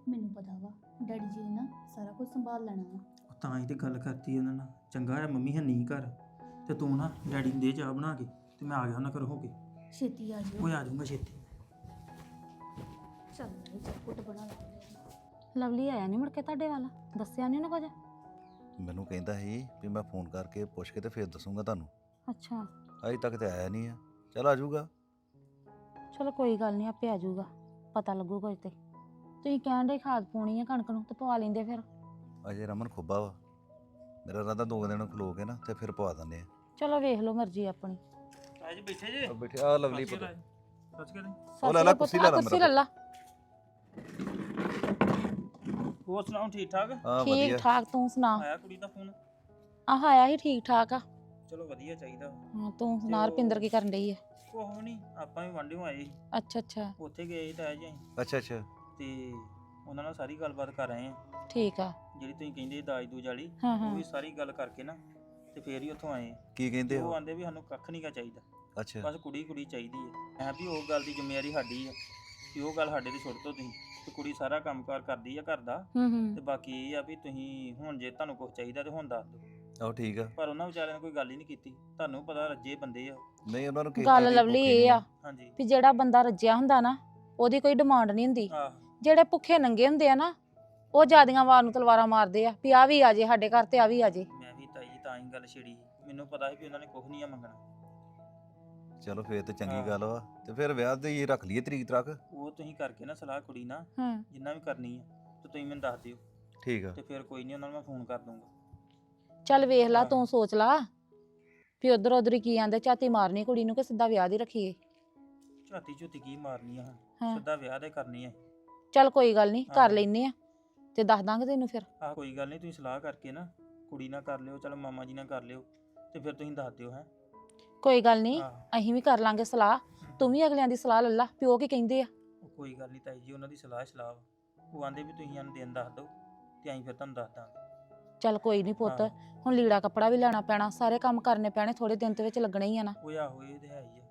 Speaker 2: ਮੈਨੂੰ ਪਤਾ ਵਾ ਡੈਡੀ ਜੀ ਨੇ ਨਾ ਸਾਰਾ ਕੁਝ ਸੰਭਾਲ ਲੈਣਾ ਵਾ।
Speaker 1: ਉਹ ਤਾਂ ਹੀ ਤੇ ਗੱਲ ਕਰਤੀ ਉਹਨਾਂ ਨਾਲ। ਚੰਗਾ ਆ ਮੰਮੀ ਹੈ ਨਹੀਂ ਘਰ। ਤੇ ਤੂੰ ਨਾ ਡੈਡੀ ਨੂੰ ਦੇ ਚਾਹ ਬਣਾ ਕੇ ਤੇ ਮੈਂ ਆ ਗਿਆ ਉਹਨਾਂ ਘਰ ਹੋ ਕੇ।
Speaker 2: ਛੇਤੀ ਆ ਜਿਓ
Speaker 1: ਉਹ ਆ ਜਾਊਂਗਾ ਛੇਤੀ।
Speaker 2: ਚੱਲ ਮੈਂ ਚਾਹ ਘੁੱਟ ਬਣਾ ਲਾਂ
Speaker 6: ਲਵਲੀ ਆਇਆ ਨਹੀਂ ਮੁੜ ਕੇ ਤੁਹਾਡੇ ਵੱਲ? ਦੱਸਿਆ ਨਹੀਂ ਉਹਨੇ ਕੁਝ?
Speaker 7: ਮੈਨੂੰ ਕਹਿੰਦਾ ਸੀ ਵੀ ਮੈਂ ਫੋਨ ਕਰਕੇ ਪੁੱਛ ਕੇ ਤੇ ਫਿਰ ਦੱਸੂਗਾ ਤੁਹਾਨੂੰ।
Speaker 6: ਅੱਛਾ।
Speaker 7: ਅਜੇ ਤੱਕ ਤੇ ਆਇਆ ਨਹੀਂ ਆ। ਚਲ ਆ ਜਾਊਗਾ।
Speaker 6: ਚਲੋ ਕੋਈ ਗੱਲ ਨਹੀਂ ਆਪੇ ਆ ਜਾਊਗਾ। ਪਤਾ ਲੱਗੂ ਕੁਝ ਤੇ। ਤੁਸੀਂ ਕਹਿਣ ਦੇ ਖਾਦ ਪਾਉਣੀ ਆ ਕਣਕ ਨੂੰ ਤੇ ਪਵਾ ਲੈਂਦੇ ਫਿਰ।
Speaker 7: ਅਜੇ ਰਮਨ ਖੁੱਬਾ ਵਾ। ਮੇਰਾ ਰਾਦਾ ਦੋ ਕੁ ਦਿਨ ਖਲੋ ਕੇ ਨਾ ਤੇ ਫਿਰ ਪਵਾ ਦਿੰਦੇ ਆ।
Speaker 6: ਚਲੋ ਵੇਖ ਲਓ ਮਰਜ਼ੀ ਆਪਣੀ।
Speaker 1: ਆ ਜੀ ਬੈਠੇ ਜੇ।
Speaker 7: ਬੈਠੇ ਆ ਲਵਲੀ ਪੁੱਤ।
Speaker 1: ਸੱਚ ਕਰੇ
Speaker 7: ਉਹ ਲੈ ਲਾ ਕੁਰਸੀ ਲੈ ਲਾ
Speaker 6: ਕੁਰਸੀ
Speaker 7: ਮੇਰਾ
Speaker 6: ਲੈ ਲਾ।
Speaker 1: ਹੋਰ ਸੁਣਾਓ ਠੀਕ ਠਾਕ?
Speaker 7: ਹਾਂ
Speaker 6: ਠੀਕ
Speaker 7: ਵਧੀਆ।
Speaker 6: ਠਾਕ ਤੂੰ ਸੁਣਾ?
Speaker 1: ਆਇਆ ਕੁੜੀ ਦਾ ਫੋਨ?
Speaker 6: ਆਹ ਆਇਆ ਹੀ ਠੀਕ ਠਾਕ ਆ।
Speaker 1: ਚਲੋ ਵਧੀਆ ਚਾਹੀਦਾ।
Speaker 6: ਹਾਂ, ਤੂੰ ਸੁਣਾ
Speaker 1: ਉਹ-
Speaker 6: ਰਪਿੰਦਰ ਕੀ ਕਰਨ ਡਈ ਆ?
Speaker 1: ਕੋਹ ਨਹੀਂ ਆਪਾਂ ਵੀ ਵਾਂਢਿਓ ਆਏ ਸੀ।
Speaker 6: ਅੱਛਾ ਅੱਛਾ।
Speaker 1: ਉੱਥੇ ਗਏ ਤਾਂ ਜੀ ਅਸੀਂ।
Speaker 7: ਅੱਛਾ ਅੱਛਾ।
Speaker 1: ਤੇ ਉਹਨਾਂ ਨਾਲ ਸਾਰੀ ਗੱਲਬਾਤ ਕਰ ਰਹੇ ਆ
Speaker 6: ਠੀਕ ਆ।
Speaker 1: ਜਿਹੜੀ ਤੁਸੀਂ ਕਹਿੰਦੇ ਦਾਜ ਦੂਜ ਵਾਲੀ ਉਹ ਵੀ ਸਾਰੀ ਗੱਲ ਕਰਕੇ ਨਾ ਤੇ ਫੇਰ ਹੀ ਉੱਥੋਂ ਆਏ।
Speaker 7: ਕੀ ਕਹਿੰਦੇ
Speaker 1: ਉਹ
Speaker 7: ਹੋ?
Speaker 1: ਆਂਦੇ ਵੀ ਸਾਨੂੰ ਕੱਖ ਨਹੀਂ ਕਾ ਚਾਹੀਦਾ।
Speaker 7: ਅੱਛਾ।
Speaker 1: ਬਸ ਕੁੜੀ ਕੁੜੀ ਚਾਹੀਦੀ ਹੈ ਮੈਂ ਵੀ ਉਹ ਗੱਲ ਦੀ ਜ਼ਿੰਮੇਵਾਰੀ ਸਾਡੀ ਆ ਕਿ ਉਹ ਗੱਲ ਸਾਡੇ ਤੇ ਛੁੱਟ ਦੋ ਤੁਸੀਂ। ਤੇ ਕੁੜੀ ਸਾਰਾ ਕੰਮਕਾਰ ਕਰਦੀ ਆ ਘਰ ਦਾ।
Speaker 6: ਹੂੰ ਹੂੰ।
Speaker 1: ਤੇ ਬਾਕੀ ਇਹ ਆ ਵੀ ਤੁਸੀਂ ਹੁਣ ਜੇ ਤੁਹਾਨੂੰ ਕੁਝ ਚਾਹੀਦਾ ਤੇ ਹੁਣ ਦੱਸ ਦਿਓ।
Speaker 7: ਆਹੋ ਠੀਕ ਆ।
Speaker 1: ਪਰ ਉਹਨਾਂ ਵਿਚਾਰਿਆਂ ਨੇ ਕੋਈ ਗੱਲ ਹੀ ਨਹੀਂ ਕੀਤੀ। ਤੁਹਾਨੂੰ ਪਤਾ ਰੱਜੇ ਬੰਦੇ ਆ।
Speaker 7: ਨਹੀਂ ਉਹਨਾਂ ਨੂੰ ਕਿਸੇ
Speaker 6: ਗੱਲ
Speaker 7: ਚੀਜ਼ ਦੀ
Speaker 6: ਲਵਲੀ
Speaker 7: ਭੁੱਖ ਹੀ
Speaker 6: ਇਹ ਆ
Speaker 1: ਹਾਂਜੀ।
Speaker 6: ਵੀ ਜਿਹੜਾ ਬੰਦਾ ਰੱਜਿਆ ਹੁੰਦਾ ਨਾ ਉਹਦੀ ਕੋਈ ਡਿਮਾਂਡ ਨਹੀਂ ਹੁੰਦੀ।
Speaker 1: ਆਹ।
Speaker 6: ਜਿਹੜੇ ਭੁੱਖੇ ਨੰਗੇ ਹੁੰਦੇ ਆ ਨਾ ਉਹ ਜਿਆਦੀਆਂ ਵਾਰ ਨੂੰ ਤਲਵਾਰਾਂ ਮਾਰਦੇ ਆ ਵੀ ਆ ਵੀ ਆ ਜੇ ਸਾਡੇ ਘਰ ਤੇ ਆ ਵੀ ਆ ਜੀ।
Speaker 1: ਤਾਂ ਹੀ ਗੱਲ ਛੇੜੀ ਸੀ। ਮੈਨੂੰ ਪਤਾ ਸੀ ਵੀ ਉਹਨਾਂ ਨੇ ਕੁਝ ਨਹੀਂ ਆ ਮੰਗਣਾ।
Speaker 7: ਚਲੋ ਫੇਰ ਤੇ
Speaker 1: ਹਾਂ।
Speaker 7: ਚੰਗੀ ਗੱਲ ਵਾ। ਤੇ ਫਿਰ ਵਿਆਹ ਦੀ ਰੱਖ ਲਈਏ ਤਰੀਕ ਤੱਕ
Speaker 1: ਉਹ ਤੁਸੀਂ ਕਰਕੇ ਨਾ ਸਲਾਹ ਕੁੜੀ ਨਾਲ
Speaker 6: ਹਾਂ।
Speaker 1: ਜਿੰਨਾ ਵੀ ਕਰਨੀ ਆ ਤੇ ਤੁਸੀਂ ਮੈਨੂੰ ਦੱਸ ਦਿਓ।
Speaker 7: ਠੀਕ ਆ।
Speaker 1: ਤੇ ਫਿਰ ਕੋਈ ਨਹੀਂ ਉਹਨਾਂ ਨੂੰ ਮੈਂ ਫੋਨ ਕਰ ਦੂੰਗਾ।
Speaker 6: ਚੱਲ ਵੇਖ ਲਾ
Speaker 1: ਹਾਂ।
Speaker 6: ਤੂੰ ਸੋਚ ਲਾ। ਵੀ ਉਧਰ ਉਧਰ ਹੀ ਕੀ ਆਂਦੇ ਝਾਤੀ ਮਾਰਨੀ ਕੁੜੀ ਨੂੰ ਕਿ ਸਿੱਧਾ ਵਿਆਹ ਦੀ ਰੱਖੀਏ?
Speaker 1: ਝਾਤੀ ਝੁੱਤੀ ਕੀ ਮਾਰਨੀ ਆ?
Speaker 6: ਹਾਂ।
Speaker 1: ਸਿੱਧਾ ਵਿਆਹ ਦੇ ਕਰਨੀ ਆ।
Speaker 6: ਚੱਲ ਕੋਈ ਗੱਲ ਨਹੀਂ
Speaker 1: ਹਾਂ।
Speaker 6: ਕਰ ਲੈਨੇ ਆ। ਤੇ ਦੱਸ ਦਾਂਗੇ ਤੈਨੂੰ ਫਿਰ।
Speaker 1: ਆਹ ਕੋਈ ਗੱਲ ਨਹੀਂ ਤੁਸੀਂ ਸਲਾਹ ਕਰਕੇ ਨਾ ਕੁੜੀ ਨਾਲ ਕਰ ਲਿਓ ਚਲੋ ਮਾਮਾ ਜੀ ਨਾਲ ਕਰ ਲਿਓ ਤੇ ਫਿਰ ਤੁਸੀਂ ਦੱਸ ਦਿਓ ਹੈ।
Speaker 6: ਕੋਈ ਗੱਲ ਨਹੀਂ ਅਸੀਂ ਵੀ ਕਰ ਲਾਂਗੇ ਸਲਾਹ। ਤੂੰ ਵੀ ਅਗਲਿਆਂ ਦੀ ਸਲਾਹ ਲੈ ਲਾ ਪਿਓ ਕੀ ਕਹਿੰਦੇ ਆ?
Speaker 1: ਕੋਈ ਗੱਲ ਨਹੀਂ ਤਾਈ ਜੀ ਉਹਨਾਂ ਦੀ ਸਲਾਹ ਸਲਾਹ ਵਾ। ਉਹ ਆਂਦੇ ਵੀ ਤੁਸੀਂ ਸਾਨੂੰ ਦਿਨ ਦੱਸ ਦਿਓ ਤੇ ਅਸੀਂ ਫਿਰ ਤੁਹਾਨੂੰ ਦੱਸ ਦਾਂਗੇ।
Speaker 6: ਚੱਲ ਕੋਈ ਨਹੀਂ ਪੁੱਤ
Speaker 1: ਹਾਂ।
Speaker 6: ਹੁਣ ਲੀੜਾ ਕੱਪੜਾ ਵੀ ਲੈਣਾ ਪੈਣਾ ਸਾਰੇ ਕੰਮ ਕਰਨੇ ਪੈਣੇ ਥੋੜੇ ਦਿਨ ਦੇ ਵਿੱਚ ਲੱਗਣੇ ਹੀ ਆ ਨਾ।
Speaker 1: ਉਹ ਆਹੋ ਇਹ ਤੇ ਹੈ ਹੀ ਆ।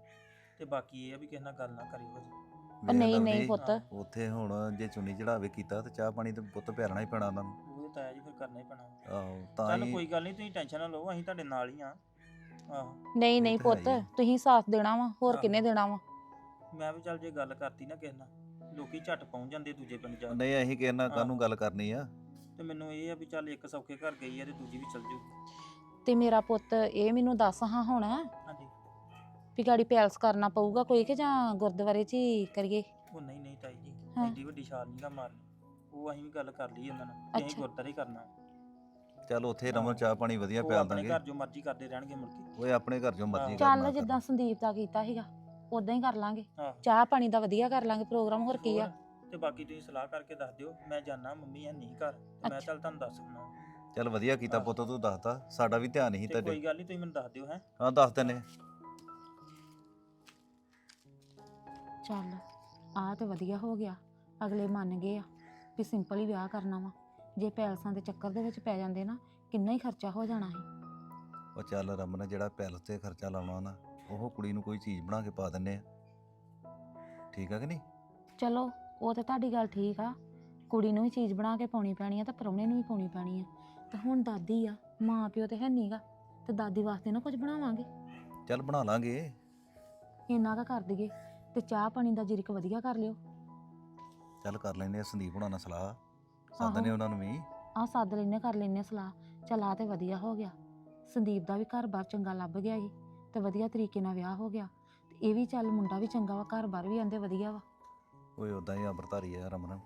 Speaker 1: ਤੇ ਬਾਕੀ ਇਹ ਆ ਵੀ ਕਿਸੇ ਨਾਲ ਗੱਲ ਨਾ ਕਰਿਓ
Speaker 6: ਉਹ
Speaker 7: ਵੇਖ
Speaker 6: ਨਹੀਂ ਨਹੀਂ ਪੁੱਤ।
Speaker 7: ਉੱਥੇ ਹੁਣ ਜੇ ਚੁੰਨੀ ਚੜਾਵੇ ਕੀਤਾ ਤੇ ਚਾਹ ਪਾਣੀ ਤੇ ਪੁੱਤ ਪਿਆਰਨਾ ਹੀ ਪੈਣਾ ਉਹਨਾਂ ਨੂੰ।
Speaker 1: ਤਾਇਆ ਜੀ ਫਿਰ ਕਰਨਾ ਹੀ ਪੈਣਾ।
Speaker 7: ਆਹੋ ਤਾਂ
Speaker 1: ਚੱਲ
Speaker 7: ਹੀ
Speaker 1: ਕੋਈ ਗੱਲ ਨਹੀਂ ਤੁਸੀਂ ਟੈਨਸ਼ਨ ਨਾ ਲਓ ਅਸੀਂ ਤੁਹਾਡੇ ਨਾਲ ਹੀ ਆ ਆਹੋ
Speaker 6: ਨਹੀਂ ਨਹੀਂ
Speaker 7: ਤਾਂ ਹੈ
Speaker 6: ਪੁੱਤ
Speaker 7: ਹੀ ਆ।
Speaker 6: ਤੁਸੀਂ ਸਾਥ ਦੇਣਾ ਵਾ ਹੋਰ। ਕਿੰਨੇ ਦੇਣਾ ਵਾ
Speaker 1: ਮੈਂ ਵੀ ਚੱਲ ਜੇ ਗੱਲ ਕਰਤੀ ਨਾ ਕਿਸੇ ਨਾਲ ਲੋਕੀ ਝੱਟ ਪਹੁੰਚ ਜਾਂਦੇ ਦੂਜੇ ਪਿੰਡ ਜਾ ਕੇ।
Speaker 7: ਨਹੀਂ ਅਸੀਂ ਕਿਸੇ ਨਾਲ। ਕਾਹਨੂੰ ਗੱਲ ਕਰਨੀ ਆ
Speaker 1: ਤੇ ਮੈਨੂੰ ਇਹ ਆ ਵੀ ਚੱਲ ਇੱਕ ਸੌਖੇ ਘਰ ਗਈ ਆ ਤੇ ਦੂਜੀ ਵੀ ਚੱਲ ਜੂਗੀ
Speaker 6: ਤੇ ਮੇਰਾ ਪੁੱਤ ਇਹ ਮੈਨੂੰ ਦੱਸ ਹਾਂ ਹੁਣ
Speaker 1: ਹਾਂਜੀ
Speaker 6: ਵੀ ਗਾੜੀ ਪੈਲਸ ਕਰਨਾ ਪਊਗਾ ਕੋਈ ਕਿ ਜਾਂ ਗੁਰਦੁਆਰੇ 'ਚ ਹੀ ਕਰੀਏ
Speaker 1: ਉਹ ਨਹੀਂ ਨਹੀਂ ਤਾਈ ਜੀ
Speaker 6: ਹਾਂ।
Speaker 1: ਐਡੀ ਵੱਡੀ ਛਾਲ ਨਹੀਂ ਗਾ ਮਾਰਨੀ ਉਹ ਅਸੀਂ ਵੀ ਗੱਲ ਕਰ ਲਈ ਉਹਨਾਂ ਨਾਲ ਕਿ ਅਸੀਂ
Speaker 6: ਅੱਛਾ।
Speaker 1: ਗੁਰਦਾਰੇ ਕਰਨਾ।
Speaker 7: ਚੱਲ ਉੱਥੇ ਰਮਨ ਚਾਹ ਪਾਣੀ ਵਧੀਆ
Speaker 1: ਉਹ
Speaker 7: ਪਿਆਲ
Speaker 1: ਆਪਣੇ
Speaker 7: ਦਾਂਗੇ।
Speaker 1: ਘਰ ਜੋ ਮਰਜ਼ੀ ਕਰਦੇ ਰਹਿਣਗੇ ਮੁੜ ਕੇ।
Speaker 7: ਓਏ ਆਪਣੇ ਘਰ ਚੋਂ ਮਰਜ਼ੀ
Speaker 6: ਚੱਲ ਜਿੱਦਾਂ ਸੰਦੀਪ ਦਾ ਕੀਤਾ ਸੀਗਾ ਉਦਾਂ ਹੀ ਕਰ ਲਾਂਗੇ। ਚਾਹ ਪਾਣੀ ਦਾ ਵਧੀਆ ਕਰ ਲਾਂਗੇ ਪ੍ਰੋਗਰਾਮ ਹੋਰ ਕੀ ਆ?
Speaker 1: ਹੋਰ, ਤੇ ਬਾਕੀ ਤੁਸੀਂ ਸਲਾਹ ਕਰਕੇ ਦੱਸ ਦਿਓ ਮੈਂ ਜਾਣਾ ਮੰਮੀ ਹੈ ਨਹੀਂ ਘਰ ਤੇ ਮੈਂ
Speaker 6: ਅੱਛਾ।
Speaker 1: ਚੱਲ ਤੁਹਾਨੂੰ ਦੱਸ ਦਿੰਦਾ।
Speaker 7: ਚੱਲ ਵਧੀਆ ਕੀਤਾ ਪੁੱਤ ਤੂੰ ਦੱਸਤਾ ਸਾਡਾ ਵੀ ਧਿਆਨ ਨਹੀਂ
Speaker 1: ਤੇ
Speaker 7: ਤੁਹਾਡੇ।
Speaker 1: ਕੋਈ ਗੱਲ ਨਹੀਂ ਤੁਸੀਂ ਮੈਨੂੰ ਦੱਸ ਦਿਓ ਹੈ।
Speaker 7: ਹਾਂ ਦੱਸ ਦਿੰਨੇ
Speaker 6: ਚੱਲ ਆਹ ਤੇ ਵਧੀਆ ਹੋ ਗਿਆ ਅਗਲੇ ਮੰਨ ਗਏ ਆ। ਵੀ ਸਿੰਪਲ ਹੀ ਵਿਆਹ ਕਰਨਾ ਵਾ। ਜੇ ਪੈਲਸਾਂ ਦੇ ਚੱਕਰ ਦੇ ਵਿੱਚ ਪੈ ਜਾਂਦੇ ਨਾ ਕਿੰਨਾ ਹੀ ਖਰਚਾ ਹੋ ਜਾਣਾ ਸੀ।
Speaker 7: ਉਹ ਚੱਲ ਰਮਨ ਜਿਹੜਾ ਪੈਲਸ ਤੇ ਖਰਚਾ ਲਾਉਣਾ ਨਾ ਉਹ ਕੁੜੀ ਨੂੰ ਕੋਈ ਚੀਜ਼ ਬਣਾ ਕੇ ਪਾ ਦਿੰਨੇ ਆ। ਠੀਕ ਆ ਕਿ ਨਹੀਂ?
Speaker 6: ਚਲੋ ਉਹ ਤੇ ਤੁਹਾਡੀ ਗੱਲ ਠੀਕ ਆ। ਕੁੜੀ ਨੂੰ ਵੀ ਚੀਜ਼ ਬਣਾ ਕੇ ਪਾਉਣੀ ਪੈਣੀ ਆ ਤੇ ਪਰੌਣੇ ਨੂੰ ਵੀ ਪਾਉਣੀ ਪੈਣੀ ਆ। ਤੇ ਹੁਣ ਦਾਦੀ ਆ ਮਾਂ ਪਿਓ ਤੇ ਹੈ ਨਹੀਂਗਾ ਤੇ ਦਾਦੀ ਵਾਸਤੇ ਨਾ ਕੁਝ ਬਣਾਵਾਂਗੇ।
Speaker 7: ਚੱਲ ਬਣਾ ਲਾਂਗੇ।
Speaker 6: ਇੰਨਾ ਕਾ ਕਰ ਦਈਏ ਤੇ ਚਾਹ ਪਾਣੀ ਦਾ ਜਿਰਕ ਵਧੀਆ ਕਰ ਲਿਓ।
Speaker 7: ਚੱਲ ਕਰ ਲੈਨੇ ਆ ਸੰਦੀਪ ਹੁਣਾਂ ਨਾਲ ਸਲਾਹ। ਸੱਦ
Speaker 6: ਆਹੋ।
Speaker 7: ਨੇ ਉਹਨਾਂ ਨੂੰ ਵੀ।
Speaker 6: ਆਹ ਸੱਦ ਲੈਨੇ ਕਰ ਲੈਨੇ ਸਲਾਹ। ਚੱਲ ਆ ਤੇ ਵਧੀਆ ਹੋ ਗਿਆ। ਸੰਦੀਪ ਦਾ ਵੀ ਘਰ-ਬਾਰ ਚੰਗਾ ਲੱਭ ਗਿਆ ਸੀ ਤੇ ਵਧੀਆ ਤਰੀਕੇ ਨਾਲ ਵਿਆਹ ਹੋ ਗਿਆ। ਤੇ ਇਹ ਵੀ ਚੱਲ ਮੁੰਡਾ ਵੀ ਚੰਗਾ ਵਾ ਘਰ-ਬਾਰ ਵੀ ਆਂਦੇ ਵਧੀਆ ਵਾ।
Speaker 7: ਓਏ ਉਦਾਂ ਹੀ ਅੰਮ੍ਰਿਤਧਾਰੀ ਆ ਰਮਨ।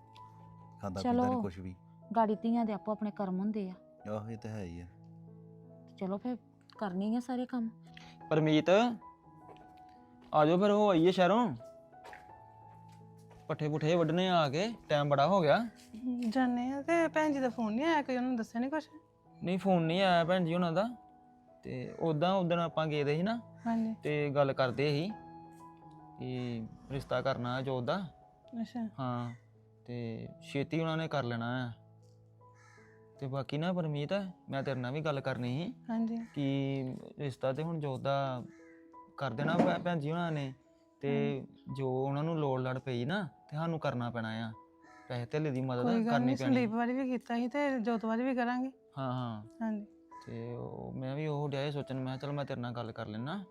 Speaker 7: ਖਾਂਦਾ
Speaker 6: ਚਲੋ।
Speaker 7: ਪੀਂਦਾ ਨਹੀਂ ਕੁਝ ਵੀ।
Speaker 6: ਗਾੜੀ ਧੀਆਂ ਦੇ ਆਪੋ ਆਪਣੇ ਕਰਮ ਹੁੰਦੇ ਆ।
Speaker 7: ਆਹੋ ਇਹ ਤਾਂ ਹੈ ਹੀ ਆ।
Speaker 6: ਚਲੋ ਫਿਰ ਕਰਨੀ ਆ ਸਾਰੇ ਕੰਮ।
Speaker 8: ਪਰਮੀਤ ਆ ਜਾਓ ਫਿਰ ਹੋ ਆਈਏ ਸ਼ਹਿਰੋਂ। ਪੱਠੇ ਪੁੱਠੇ ਵੱਢਣੇ ਆ ਕੇ ਟਾਈਮ ਬੜਾ ਹੋ ਗਿਆ।
Speaker 9: ਜਾਣੇ ਆ ਤੇ ਭੈਣ ਜੀ ਦਾ ਫੋਨ ਨਹੀਂ ਆਇਆ ਕੋਈ ਉਹਨਾਂ ਨੂੰ ਦੱਸਿਆ ਨਹੀਂ ਕੁਛ?
Speaker 8: ਨਹੀਂ ਫੋਨ ਨਹੀਂ ਆਇਆ ਭੈਣ ਜੀ ਉਹਨਾਂ ਦਾ। ਤੇ ਉਦਾਂ ਉਦੋਂ ਆਪਾਂ ਗਏ ਦੇ ਸੀ ਨਾ
Speaker 9: ਹਾਂਜੀ।
Speaker 8: ਤੇ ਗੱਲ ਕਰਦੇ ਸੀ ਕਿ ਰਿਸ਼ਤਾ ਕਰਨਾ ਜੋਤ ਦਾ
Speaker 9: ਅੱਛਾ।
Speaker 8: ਹਾਂ ਤੇ ਛੇਤੀ ਉਹਨਾਂ ਨੇ ਕਰ ਲੈਣਾ ਹੈ। ਤੇ ਬਾਕੀ ਨਾ ਪਰਮੀਤ ਮੈਂ ਤੇਰੇ ਨਾਲ ਵੀ ਗੱਲ ਕਰਨੀ ਸੀ
Speaker 9: ਹਾਂਜੀ।
Speaker 8: ਕਿ ਰਿਸ਼ਤਾ ਤੇ ਹੁਣ ਜੋਤ ਦਾ ਕਰ ਦੇਣਾ ਭੈ- ਭੈਣ ਜੀ ਉਹਨਾਂ ਨੇ। ਤੇ ਜੋ ਉਹਨਾਂ ਨੂੰ ਲੋੜ ਲੜ ਪਈ ਨਾ ਤੇ ਸਾਨੂੰ ਕਰਨਾ ਪੈਣਾ ਆ। ਪੈਸੇ ਧੇਲੇ ਦੀ ਮਦਦ
Speaker 9: ਕੋਈ ਗੱਲ
Speaker 8: ਕਰਨੀ
Speaker 9: ਨਹੀਂ
Speaker 8: ਪੈਣੀ।
Speaker 9: ਸੰਦੀਪ ਵਾਲੀ ਵੀ ਕੀਤਾ ਸੀ ਤੇ ਜੋਤ ਵਾਲੀ ਵੀ ਕਰਾਂਗੇ।
Speaker 8: ਹਾਂ ਹਾਂ।
Speaker 9: ਹਾਂਜੀ।
Speaker 8: ਤੇ ਉਹ ਮੈਂ ਵੀ ਉਹ ਡਿਆ ਸੀ ਸੋਚਣ ਮੈਂ ਚਲ ਮੈਂ ਤੇਰੇ ਨਾਲ ਗੱਲ ਕਰ ਲੈਣਾ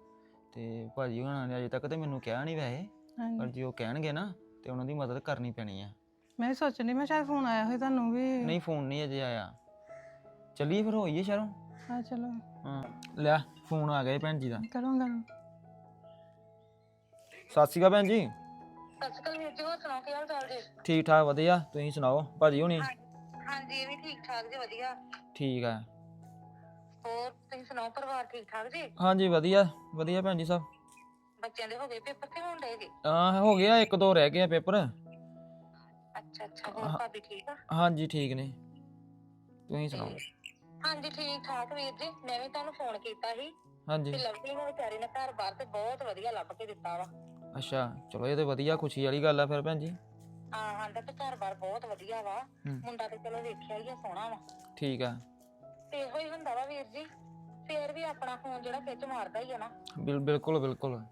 Speaker 8: ਤੇ ਭਾਜੀ ਉਹਨਾਂ ਨੇ ਅਜੇ ਤੱਕ ਤੇ ਮੈਨੂੰ ਕਿਹਾ ਨਹੀਂ ਵੈਸੇ ਪਰ
Speaker 9: ਹਾਂਜੀ
Speaker 8: ਜੇ ਉਹ ਕਹਿਣਗੇ ਨਾ ਤੇ ਉਹਨਾਂ ਦੀ ਮਦਦ ਕਰਨੀ ਪੈਣੀ ਆ।
Speaker 9: ਮੈਂ ਵੀ ਸੋਚਣੀ ਮੈਂ ਸ਼ਾਇਦ ਫੋਨ ਆਇਆ ਹੋਵੇ ਤੁਹਾਨੂੰ ਵੀ।
Speaker 8: ਨਹੀਂ ਫੋਨ ਨਹੀਂ ਅਜੇ ਆਇਆ। ਚੱਲੀਏ ਫਿਰ ਹੋਈਏ ਸ਼ਹਿਰੋਂ?
Speaker 9: ਹਾਂ ਚਲੋ।
Speaker 8: ਹਾਂ। ਲੈ ਫੋਨ ਆ ਗਿਆ ਜੀ ਭੈਣ ਜੀ ਦਾ।
Speaker 9: ਕਰੋ ਗੱਲ
Speaker 8: ਸਤਿ ਸ਼੍ਰੀ ਅਕਾਲ ਭੈਣ ਜੀ।
Speaker 10: ਸਤਿ ਸ਼੍ਰੀ ਅਕਾਲ ਵੀਰ ਜੀ ਹੋਰ ਸੁਣਾਓ ਕੀ ਹਾਲ ਚਾਲ ਜੀ?
Speaker 8: ਠੀਕ ਠਾਕ ਵਧੀਆ ਤੁਸੀਂ ਸੁਣਾਓ ਭਾਜੀ ਹੋਣੀ?
Speaker 10: ਹਾਂਜੀ ਇਹ ਵੀ ਠੀਕ ਠਾਕ ਜੀ ਵਧੀਆ।
Speaker 8: ਠੀਕ ਆ।
Speaker 10: ਹੋਰ ਤੁਸੀਂ ਸੁਣਾਓ ਪਰਿਵਾਰ ਠੀਕ ਠਾਕ ਜੀ?
Speaker 8: ਹਾਂਜੀ ਵਧੀਆ ਵਧੀਆ ਭੈਣ ਜੀ ਸਭ।
Speaker 10: ਬੱਚਿਆਂ ਦੇ ਹੋ ਗਏ ਪੇਪਰ ਤੇ ਹੋਣ ਡਏ ਜੀ
Speaker 8: ਹਾਂ ਹੋ ਗਿਆ ਇੱਕ ਦੋ ਰਹਿ ਗਏ ਆ ਪੇਪਰ।
Speaker 10: ਅੱਛਾ ਅੱਛਾ ਹੋਰ
Speaker 8: ਹਾਂ।
Speaker 10: ਭਾਬੀ ਠੀਕ ਆ?
Speaker 8: ਹਾਂਜੀ ਠੀਕ ਨੇ। ਤੁਸੀਂ ਸੁਣਾਓ?
Speaker 10: ਹਾਂਜੀ ਠੀਕ ਠਾਕ ਵੀਰ ਜੀ ਮੈਂ ਵੀ ਤੁਹਾਨੂੰ ਫੋਨ ਕੀਤਾ ਸੀ
Speaker 8: ਹਾਂਜੀ।
Speaker 10: ਕਿ ਲਵਲੀ ਨੂੰ ਵਿਚਾਰੀ ਨੇ ਘਰ ਬਾਹਰ ਤੇ ਬਹੁਤ ਵਧੀਆ ਲੱਭ ਕੇ ਦਿੱਤਾ ਵਾ।
Speaker 8: ਅੱਛਾ ਚਲੋ ਇਹ ਤੇ ਵਧੀਆ ਖੁਸ਼ੀ ਵਾਲੀ ਗੱਲ ਆ ਫਿਰ ਭੈਣ ਜੀ।
Speaker 10: ਹਾਂ ਹਾਂ ਤੇ ਘਰ ਬਾਹਰ ਬਹੁਤ ਵਧੀਆ ਵਾ।
Speaker 8: ਹੂੰ।
Speaker 10: ਮੁੰਡਾ ਤੇ ਚਲੋ ਵੇਖਿਆ ਹੀ ਆ ਸੋਹਣਾ ਵਾ।
Speaker 8: ਠੀਕ ਆ।
Speaker 10: ਤੇ ਇਹੋ ਹੀ ਹੁੰਦਾ ਵਾ ਵੀਰ ਜੀ ਫੇਰ ਵੀ ਆਪਣਾ ਫੋਨ ਜਿਹੜਾ ਖਿੱਚ ਮਾਰਦਾ ਹੀ ਆ ਨਾ।
Speaker 8: ਬਿਲ ਬਿਲਕੁਲ ਬਿਲਕੁਲ।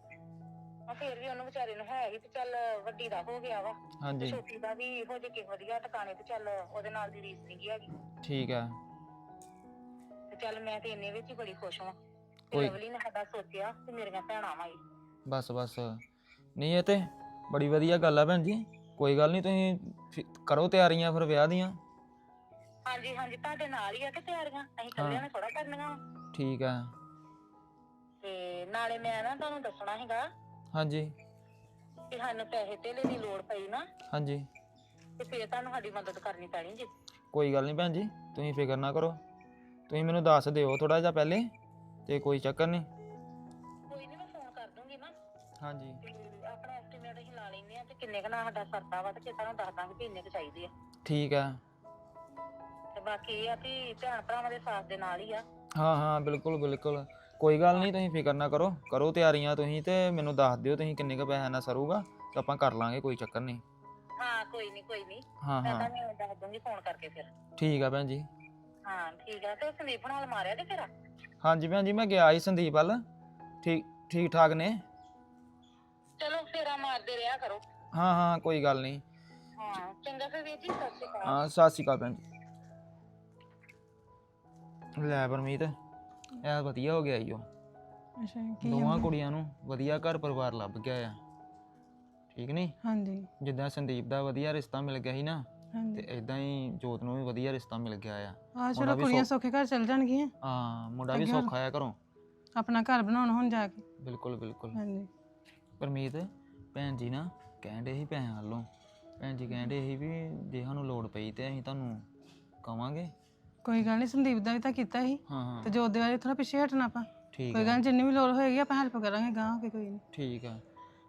Speaker 10: ਆ ਫੇਰ ਵੀ ਉਹਨੂੰ ਵਿਚਾਰੇ ਨੂੰ ਹੈ ਹੀ ਤੇ ਚੱਲ ਵੱਡੀ ਦਾ ਹੋ ਗਿਆ ਵਾ। ਤੇ
Speaker 8: ਹਾਂਜੀ
Speaker 10: ਛੋਟੀ ਦਾ ਵੀ ਹੋ ਜੇ ਕਿ ਵਧੀਆ ਟਿਕਾਣੇ ਤੇ ਚੱਲ ਉਹਦੇ ਨਾਲ ਦੀ ਰੀਸ ਨਹੀਂ ਹੈਗੀ।
Speaker 8: ਠੀਕ ਆ।
Speaker 10: ਤੇ ਚੱਲ ਮੈਂ ਤੇ ਇੰਨੇ ਵਿੱਚ ਹੀ ਬੜੀ ਖੁਸ਼ ਹਾਂ ਤੇ
Speaker 8: ਕੋਈ-
Speaker 10: ਲਵਲੀ ਨੇ ਸਾਡਾ ਸੋਚਿਆ ਕਿ ਮੇਰੀਆਂ ਭੈਣਾਂ ਵਾਂ ਇਹ।
Speaker 8: ਬਸ ਬਸ। ਨਹੀਂ ਇਹ ਤੇ ਬੜੀ ਵਧੀਆ ਗੱਲ ਆ ਭੈਣ ਜੀ। ਕੋਈ ਗੱਲ ਨਹੀਂ ਤੁਸੀਂ ਫਿ- ਕਰੋ ਤਿਆਰੀਆਂ ਫਿਰ ਵਿਆਹ ਦੀਆਂ।
Speaker 10: ਹਾਂਜੀ ਹਾਂਜੀ ਤੁਹਾਡੇ ਨਾਲ ਹੀ ਆ ਕਿ ਤਿਆਰੀਆਂ? ਅਸੀਂ ਇਕੱਲਿਆਂ ਨੇ ਥੋੜਾ ਕਰਨੀਆਂ ਵਾਂ।
Speaker 8: ਠੀਕ ਆ।
Speaker 10: ਤੇ ਨਾਲੇ ਮੈਂ ਨਾ ਤੁਹਾਨੂੰ ਦੱਸਣਾ ਹੈਗਾ
Speaker 8: ਹਾਂਜੀ।
Speaker 10: ਕਿ ਸਾਨੂੰ ਪੈਸੇ ਧੇਲੇ ਦੀ ਲੋੜ ਪਈ ਨਾ।
Speaker 8: ਹਾਂਜੀ।
Speaker 10: ਤੇ ਫੇਰ ਤੁਹਾਨੂੰ ਸਾਡੀ ਮਦਦ ਕਰਨੀ ਪੈਣੀ ਜੀ।
Speaker 8: ਕੋਈ ਗੱਲ ਨਹੀਂ ਭੈਣ ਜੀ ਤੁਸੀਂ ਫਿਕਰ ਨਾ ਕਰੋ। ਤੁਸੀਂ ਮੈਨੂੰ ਦੱਸ ਦਿਓ ਥੋੜਾ ਜਿਹਾ ਪਹਿਲੇ ਤੇ ਕੋਈ ਚੱਕਰ ਨਹੀਂ।
Speaker 10: ਕੋਈ ਨਹੀਂ ਮੈਂ ਫੋਨ ਕਰ ਦੂੰਗੀ ਨਾ।
Speaker 8: ਹਾਂਜੀ।
Speaker 10: ਤੇ ਆਪਣਾ ਐਸਟੀਮੇਟ ਅਸੀਂ ਲਾ ਲੈਨੇ ਆ ਤੇ ਕਿੰਨੇ ਕੁ ਨਾਲ ਸਾਡਾ ਸਰਦਾ ਵਾ ਤੇ ਫਿਰ ਤੁਹਾਨੂੰ ਦੱਸ ਦਾਂਗੇ ਵੀ ਇੰਨੇ ਕੁ ਚਾਹੀਦੇ ਆ।
Speaker 8: ਠੀਕ ਆ।
Speaker 10: ਤੇ ਬਾਕੀ ਇਹ ਆ ਕਿ ਭੈਣ ਭਰਾਵਾਂ ਦੇ ਸਾਥ ਦੇ ਨਾਲ ਹੀ ਆ।
Speaker 8: ਹਾਂ ਹਾਂ ਬਿਲਕੁਲ ਬਿਲਕੁਲ। ਕੋਈ ਗੱਲ ਨਹੀਂ ਤੁਸੀਂ ਫਿਕਰ ਨਾ ਕਰੋ। ਕਰੋ ਤਿਆਰੀਆਂ ਤੁਸੀਂ ਤੇ ਮੈਨੂੰ ਦੱਸ ਦਿਓ ਤੁਸੀਂ ਕਿੰਨੇ ਕ ਪੈਸੇ ਨਾਲ ਸਰੂਗਾ ਤਾਂ ਆਪਾਂ ਕਰ ਲਾਂਗੇ ਕੋਈ ਚੱਕਰ ਨਹੀਂ।
Speaker 10: ਹਾਂ ਕੋਈ ਨਹੀਂ ਕੋਈ ਨਹੀਂ।
Speaker 8: ਹਾਂ
Speaker 10: ਮੈਂ
Speaker 8: ਹਾਂ
Speaker 10: ਤੁਹਾਨੂੰ ਦੱਸ ਦੂੰਗੀ ਫੋਨ ਕਰਕੇ ਫਿਰ।
Speaker 8: ਠੀਕ ਆ ਭੈਣ ਜੀ।
Speaker 10: ਹਾਂ ਠੀਕ ਆ। ਤੇ ਸੰਦੀਪ ਨਾਲ ਮਾਰਿਆ ਤੇ ਫਿਰ?
Speaker 8: ਹਾਂਜੀ ਭੈਣ ਜੀ ਮੈਂ ਗਿਆ ਸੀ ਸੰਦੀਪ ਵੱਲ। ਠੀਕ ਠੀਕ ਠਾਕ ਨੇ।
Speaker 10: ਫੇਰਾ ਮਾਰਦੇ ਰਿਹਾ ਕਰੋ।
Speaker 8: ਹਾਂ ਹਾਂ ਕੋਈ ਗੱਲ ਨਹੀਂ।
Speaker 10: ਹਾਂ ਚੰਗਾ ਫਿਰ ਵੀਰ ਜੀ ਸਤਿ ਸ਼੍ਰੀ ਅਕਾਲ।
Speaker 8: ਹਾਂ ਸਤਿ ਸ਼੍ਰੀ ਅਕਾਲ ਭੈਣ ਜੀ। ਲੈ ਪਰਮੀਤ ਇਹ ਵਧੀਆ ਹੋ ਗਿਆ ਈ ਉਹ
Speaker 9: ਅੱਛਾ ਕੀ
Speaker 8: ਦੋਵਾਂ? ਕੁੜੀਆਂ ਨੂੰ ਵਧੀਆ ਘਰ ਪਰਿਵਾਰ ਲੱਭ ਗਿਆ ਆ। ਠੀਕ ਨਹੀਂ
Speaker 9: ਹਾਂਜੀ।
Speaker 8: ਜਿੱਦਾਂ ਸੰਦੀਪ ਦਾ ਵਧੀਆ ਰਿਸ਼ਤਾ ਮਿਲ ਗਿਆ ਸੀ ਨਾ ਤੇ
Speaker 9: ਹਾਂਜੀ।
Speaker 8: ਇਦਾਂ ਹੀ ਜੋਤ ਨੂੰ ਵੀ ਵਧੀਆ ਰਿਸ਼ਤਾ ਮਿਲ ਗਿਆ ਆ।
Speaker 9: ਆ ਚਲੋ
Speaker 8: ਵੀ
Speaker 9: ਕੁੜੀਆਂ ਸੌਖੇ ਘਰ ਚਲ ਜਾਣਗੀਆਂ।
Speaker 8: ਹਾਂ ਮੁੰਡਾ ਵੀ ਸੌਖਾ ਆ ਘਰੋਂ।
Speaker 9: ਆਪਣਾ ਘਰ ਬਣਾਉਣ ਹੁਣ ਜਾ ਕੇ।
Speaker 8: ਬਿਲਕੁਲ ਬਿਲਕੁਲ।
Speaker 9: ਹਾਂਜੀ।
Speaker 8: ਪਰਮੀਤ ਭੈਣ ਜੀ ਨਾ ਕਹਿਣ ਦੇ ਸੀ ਪੈਸਿਆਂ ਵੱਲੋਂ। ਭੈਣ ਜੀ ਕਹਿਣ ਦੇ ਸੀ ਵੀ ਜੇ ਸਾਨੂੰ ਲੋੜ ਪਈ ਤੇ ਅਸੀਂ ਤੁਹਾਨੂੰ ਕਵਾਂਗੇ।
Speaker 9: ਕੋਈ ਗੱਲ ਨਹੀਂ ਸੰਦੀਪ ਦਾ ਵੀ ਤਾਂ ਕੀਤਾ ਸੀ।
Speaker 8: ਹਾਂ ਹਾਂ।
Speaker 9: ਤੇ ਜੋਤ ਦੇ ਬਾਰੇ ਥੋੜਾ ਪਿੱਛੇ ਹਟਣਾ ਆਪਾਂ।
Speaker 8: ਠੀਕ
Speaker 9: ਕੋਈ ਗੱਲ
Speaker 8: ਆ
Speaker 9: ਨੀ, ਜਿੰਨੀ ਵੀ ਲੋੜ ਹੋਏਗੀ ਆਪਾਂ ਹੈਲਪ ਕਰਾਂਗੇ ਗਾਂ ਹੋ ਕੇ ਕੋਈ ਨਹੀਂ
Speaker 8: ਠੀਕ ਆ।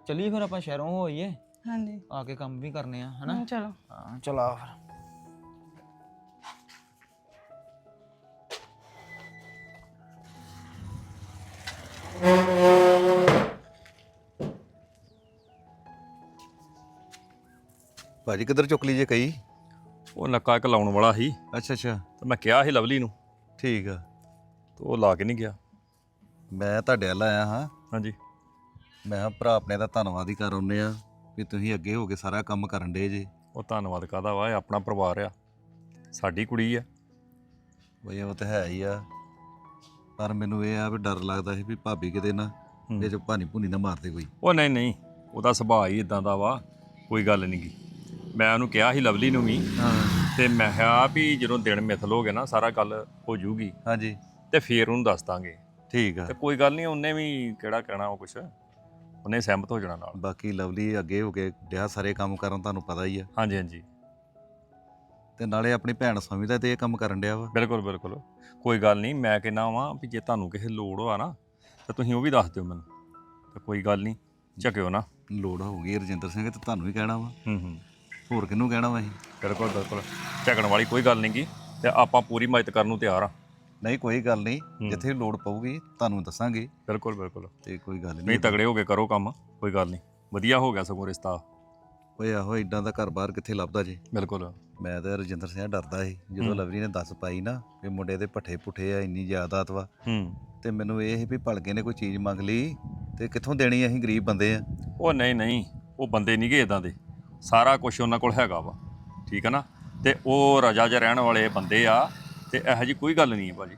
Speaker 8: ਚੱਲੀਏ ਫਿਰ ਆਪਾਂ ਸ਼ਹਿਰੋਂ ਹੋਈਏ
Speaker 9: ਹਾਂਜੀ।
Speaker 8: ਆ ਕੇ ਕੰਮ ਵੀ ਕਰਨੇ ਆ ਹਨਾ?
Speaker 9: ਹਾਂ, ਚਲੋ।
Speaker 8: ਹਾਂ ਚਲਾ ਫਿਰ।
Speaker 7: ਭਾਜੀ ਕਿੱਧਰ ਚੁੱਕ ਲਈ ਜੇ ਕਈ
Speaker 5: ਉਹ ਨੱਕਾ ਇੱਕ ਲਾਉਣ ਵਾਲਾ ਸੀ।
Speaker 7: ਅੱਛਾ ਅੱਛਾ।
Speaker 5: ਤੇ ਮੈਂ ਕਿਹਾ ਸੀ ਲਵਲੀ ਨੂੰ।
Speaker 7: ਠੀਕ ਆ।
Speaker 5: ਤੇ ਉਹ ਲਾ ਕੇ ਨਹੀਂ ਗਿਆ।
Speaker 7: ਮੈਂ ਤੁਹਾਡੇ ਵੱਲ ਆਇਆ ਹਾਂ।
Speaker 5: ਹਾਂਜੀ।
Speaker 7: ਮੈਂ ਕਿਹਾ ਭਰਾ ਆਪਣੇ ਦਾ ਧੰਨਵਾਦ ਹੀ ਕਰ ਆਉਂਦੇ ਆ ਵੀ ਤੁਸੀਂ ਅੱਗੇ ਹੋ ਕੇ ਸਾਰਾ ਕੰਮ ਕਰਨ ਦੇ ਜੇ।
Speaker 5: ਉਹ ਧੰਨਵਾਦ ਕਾਦਾ ਵਾ? ਇਹ ਆਪਣਾ ਪਰਿਵਾਰ ਆ। ਸਾਡੀ ਕੁੜੀ ਆ।
Speaker 7: ਬਈ ਉਹ ਤਾਂ ਹੈ ਹੀ ਆ। ਪਰ ਮੈਨੂੰ ਇਹ ਆ ਵੀ ਡਰ ਲੱਗਦਾ ਸੀ ਵੀ ਭਾਬੀ ਕਿਤੇ ਨਾ
Speaker 5: ਹੂੰ।
Speaker 7: ਜੇ ਚ ਭਾਨੀ ਭੁਨੀ ਨਾ ਮਾਰਦੇ ਕੋਈ।
Speaker 5: ਉਹ ਨਹੀਂ ਨਹੀਂ। ਉਹਦਾ ਸੁਭਾਅ ਹੀ ਇਦਾਂ ਦਾ ਵਾ। ਕੋਈ ਗੱਲ ਨਹੀਂ ਗੀ ਮੈਂ ਉਹਨੂੰ ਕਿਹਾ ਸੀ ਲਵਲੀ ਨੂੰ ਵੀ
Speaker 7: ਹਾਂ।
Speaker 5: ਤੇ ਮੈਂ ਕਿਹਾ ਵੀ ਜਦੋਂ ਦਿਨ ਮਿਥਲ ਹੋ ਗਏ ਨਾ ਸਾਰਾ ਗੱਲ ਹੋ ਜੂਗੀ।
Speaker 7: ਹਾਂਜੀ।
Speaker 5: ਤੇ ਫੇਰ ਉਹਨੂੰ ਦੱਸ ਦਾਂਗੇ।
Speaker 7: ਠੀਕ ਆ।
Speaker 5: ਤੇ ਕੋਈ ਗੱਲ ਨਹੀਂ ਉਹਨੇ ਵੀ ਕਿਹੜਾ ਕਹਿਣਾ ਉਹ ਕੁਛ ਉਹਨੇ ਸਹਿਮਤ ਹੋ ਜਾਣਾ ਨਾਲ।
Speaker 7: ਬਾਕੀ ਲਵਲੀ ਅੱਗੇ ਹੋ ਕੇ ਡਿਆ ਸਾਰੇ ਕੰਮ ਕਰਨ ਤੁਹਾਨੂੰ ਪਤਾ ਹੀ ਆ।
Speaker 5: ਹਾਂਜੀ ਹਾਂਜੀ।
Speaker 7: ਤੇ ਨਾਲੇ ਆਪਣੀ ਭੈਣ ਸਮਝਦਾ ਤੇ ਇਹ ਕੰਮ ਕਰਨ ਡਿਆ ਵਾ।
Speaker 5: ਬਿਲਕੁਲ ਬਿਲਕੁਲ। ਕੋਈ ਗੱਲ ਨਹੀਂ ਮੈਂ ਕਹਿੰਦਾ ਵਾਂ ਵੀ ਜੇ ਤੁਹਾਨੂੰ ਕਿਸੇ ਲੋੜ ਹੋਆ ਨਾ ਤਾਂ ਤੁਸੀਂ ਉਹ ਵੀ ਦੱਸ ਦਿਓ ਮੈਨੂੰ। ਤੇ ਕੋਈ ਗੱਲ ਨਹੀਂ ਝਕਿਓ ਨਾ।
Speaker 7: ਲੋੜ ਹੋਊਗੀ ਰਜਿੰਦਰ ਸਿੰਘ ਤੇ ਤੁਹਾਨੂੰ ਵੀ ਕਹਿਣਾ ਵਾ।
Speaker 5: ਹੂੰ ਹੂੰ।
Speaker 7: ਹੋਰ ਕਿਹਨੂੰ ਕਹਿਣਾ ਵਾ ਅਸੀਂ
Speaker 5: ਬਿਲਕੁਲ ਬਿਲਕੁਲ। ਝਕਣ ਵਾਲੀ ਕੋਈ ਗੱਲ ਨਹੀਂ ਗੀ ਤੇ ਆਪਾਂ ਪੂਰੀ ਮਦਦ ਕਰਨ ਨੂੰ ਤਿਆਰ ਆ।
Speaker 7: ਨਹੀਂ ਕੋਈ ਗੱਲ ਨਹੀਂ। ਜਿੱਥੇ ਲੋੜ ਪਊਗੀ ਤੁਹਾਨੂੰ ਦੱਸਾਂਗੇ।
Speaker 5: ਬਿਲਕੁਲ ਬਿਲਕੁਲ।
Speaker 7: ਤੇ ਕੋਈ ਗੱਲ
Speaker 5: ਨਹੀਂ
Speaker 7: ਨਹੀਂ।
Speaker 5: ਤਗੜੇ ਹੋ ਕੇ ਕਰੋ ਕੰਮ ਕੋਈ ਗੱਲ ਨਹੀਂ। ਵਧੀਆ ਹੋ ਗਿਆ ਸਗੋਂ ਰਿਸ਼ਤਾ।
Speaker 7: ਓਏ ਆਹੋ ਇਦਾਂ ਦਾ ਘਰ ਬਾਹਰ ਕਿੱਥੇ ਲੱਭਦਾ ਜੇ?
Speaker 5: ਬਿਲਕੁਲ।
Speaker 7: ਮੈਂ ਤਾਂ ਰਜਿੰਦਰ ਸਿੰਘ ਡਰਦਾ ਸੀ ਜਦੋਂ
Speaker 5: ਹੂੰ।
Speaker 7: ਲਵਲੀ ਨੇ ਦੱਸ ਪਾਈ ਨਾ ਵੀ ਮੁੰਡੇ ਦੇ ਪੱਠੇ ਪੁੱਠੇ ਆ ਇੰਨੀ ਜ਼ਿਆਦਾਤ ਵਾ।
Speaker 5: ਹੂੰ।
Speaker 7: ਤੇ ਮੈਨੂੰ ਇਹ ਸੀ ਵੀ ਭਲਕੇ ਨੇ ਕੋਈ ਚੀਜ਼ ਮੰਗ ਲਈ ਤੇ ਕਿੱਥੋਂ ਦੇਣੀ ਅਸੀਂ ਗਰੀਬ ਬੰਦੇ ਆ।
Speaker 5: ਉਹ ਨਹੀਂ ਨਹੀਂ। ਉਹ ਬੰਦੇ ਨਹੀਂ ਗੇ ਇਦਾਂ ਦੇ। ਸਾਰਾ ਕੁਝ ਉਹਨਾਂ ਕੋਲ ਹੈਗਾ ਵਾ ਠੀਕ ਹੈ ਨਾ? ਤੇ ਉਹ ਰਜਾ 'ਚ ਰਹਿਣ ਵਾਲੇ ਬੰਦੇ ਆ ਤੇ ਇਹੋ ਜੀ ਕੋਈ ਗੱਲ ਨਹੀਂ ਹੈ ਭਾਜੀ।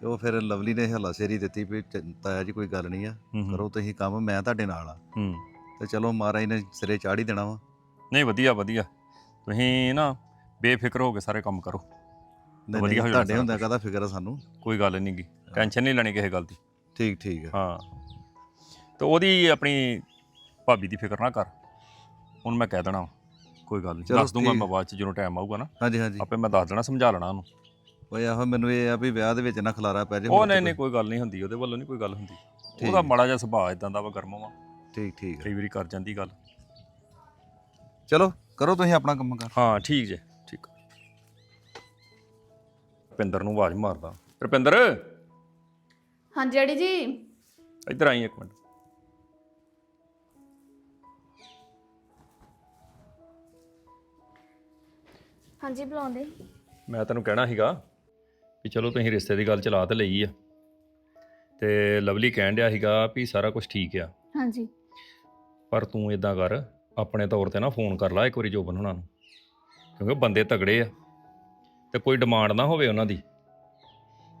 Speaker 7: ਤੇ ਉਹ ਫਿਰ ਲਵਲੀ ਨੇ ਹਲਾਸ਼ੇਰੀ ਦਿੱਤੀ ਵੀ ਚ- ਤਾਇਆ ਜੀ ਕੋਈ ਗੱਲ ਨਹੀਂ ਆ
Speaker 5: ਹੂੰ ਹੂੰ,
Speaker 7: ਕਰੋ ਤੁਸੀਂ ਕੰਮ ਮੈਂ ਤੁਹਾਡੇ ਨਾਲ ਆ।
Speaker 5: ਹੂੰ।
Speaker 7: ਤੇ ਚਲੋ ਮਹਾਰਾਜ ਨੇ ਸਿਰੇ ਚਾੜ ਹੀ ਦੇਣਾ ਵਾ।
Speaker 5: ਨਹੀਂ ਵਧੀਆ ਵਧੀਆ। ਤੁਸੀਂ ਨਾ ਬੇਫਿਕਰ ਹੋ ਕੇ ਸਾਰੇ ਕੰਮ ਕਰੋ।
Speaker 7: ਨਹੀਂ
Speaker 5: ਵਧੀਆ ਹੋ
Speaker 7: ਨਹੀਂ
Speaker 5: ਜਾਣਾ
Speaker 7: ਤੁਹਾਡੇ
Speaker 5: ਸਾਰਾ
Speaker 7: ਹੁੰਦਾ। ਕਾਹਦਾ ਫਿਕਰ ਆ ਸਾਨੂੰ?
Speaker 5: ਕੋਈ ਗੱਲ ਨਹੀਂ ਗੀ ਟੈਨਸ਼ਨ ਨਹੀਂ ਲੈਣੀ ਕਿਸੇ ਗੱਲ ਦੀ।
Speaker 7: ਠੀਕ ਠੀਕ ਆ।
Speaker 5: ਹਾਂ। ਤੇ ਉਹਦੀ ਆਪਣੀ ਭਾਬੀ ਦੀ ਫਿਕਰ ਨਾ ਕਰ। ਹੁਣ ਮੈਂ ਕਹਿ ਦੇਣਾ ਕੋਈ ਗੱਲ ਨਹੀਂ
Speaker 7: ਚਲੋ
Speaker 5: ਦੱਸ ਦੂੰਗਾ
Speaker 7: ਠੀਕ।
Speaker 5: ਮੈਂ ਬਾਅਦ ਚ ਜਦੋਂ ਟਾਈਮ ਆਊਗਾ ਨਾ।
Speaker 7: ਹਾਂਜੀ ਹਾਂਜੀ।
Speaker 5: ਆਪੇ ਮੈਂ ਦੱਸ ਦੇਣਾ ਸਮਝਾ ਲੈਣਾ ਉਹਨੂੰ।
Speaker 7: ਓਏ ਆਹੋ ਮੈਨੂੰ ਇਹ ਆ ਵੀ ਵਿਆਹ ਦੇ ਵਿੱਚ ਨਾ ਖਲਾਰਾ ਪੈ ਜਾਏ
Speaker 5: ਉਹ
Speaker 7: ਹੋਰ
Speaker 5: ਨਹੀਂ ਨਹੀਂ ਕੋਈ ਗੱਲ ਨਹੀਂ ਹੁੰਦੀ ਉਹਦੇ ਵੱਲੋਂ ਨਹੀਂ ਕੋਈ ਗੱਲ ਹੁੰਦੀ।
Speaker 7: ਠੀਕ।
Speaker 5: ਉਹਦਾ। ਮਾੜਾ ਜਿਹਾ ਸੁਭਾਅ ਇਦਾਂ ਦਾ ਵਾ ਗਰਮ ਵਾ।
Speaker 7: ਠੀਕ ਠੀਕ
Speaker 5: ਕਈ ਵਾਰੀ ਕਰ ਜਾਂਦੀ ਗੱਲ।
Speaker 7: ਚਲੋ ਕਰੋ ਤੁਸੀਂ ਆਪਣਾ ਕੰਮ ਕਰ।
Speaker 5: ਹਾਂ ਠੀਕ ਜੇ ਠੀਕ। ਰੁਪਿੰਦਰ ਨੂੰ ਆਵਾਜ਼ ਮਾਰਦਾ। ਰੁਪਿੰਦਰ!
Speaker 2: ਹਾਂਜੀ ਡੈਡੀ ਜੀ।
Speaker 5: ਇੱਧਰ ਆਈ ਇੱਕ ਮਿੰਟ।
Speaker 2: ਹਾਂਜੀ ਬੁਲਾਉਂਦੇ।
Speaker 5: ਮੈਂ ਤੈਨੂੰ ਕਹਿਣਾ ਸੀਗਾ ਕਿ ਚਲੋ ਤੁਸੀਂ ਰਿਸ਼ਤੇ ਦੀ ਗੱਲ ਚਲਾ ਤੇ ਲਈ ਆ। ਤੇ ਲਵਲੀ ਕਹਿਣ ਡਿਆ ਸੀਗਾ ਵੀ ਸਾਰਾ ਕੁਝ ਠੀਕ ਆ।
Speaker 2: ਹਾਂਜੀ।
Speaker 5: ਪਰ ਤੂੰ ਇਦਾਂ ਕਰ ਆਪਣੇ ਤੌਰ ਤੇ ਨਾ ਫੋਨ ਕਰ ਲੈ ਇੱਕ ਵਾਰੀ ਜੋਬਨ ਹੁਣਾਂ ਨੂੰ ਕਿਉਂਕਿ ਬੰਦੇ ਤਗੜੇ ਆ ਤੇ ਕੋਈ ਡਿਮਾਂਡ ਨਾ ਹੋਵੇ ਉਹਨਾਂ ਦੀ।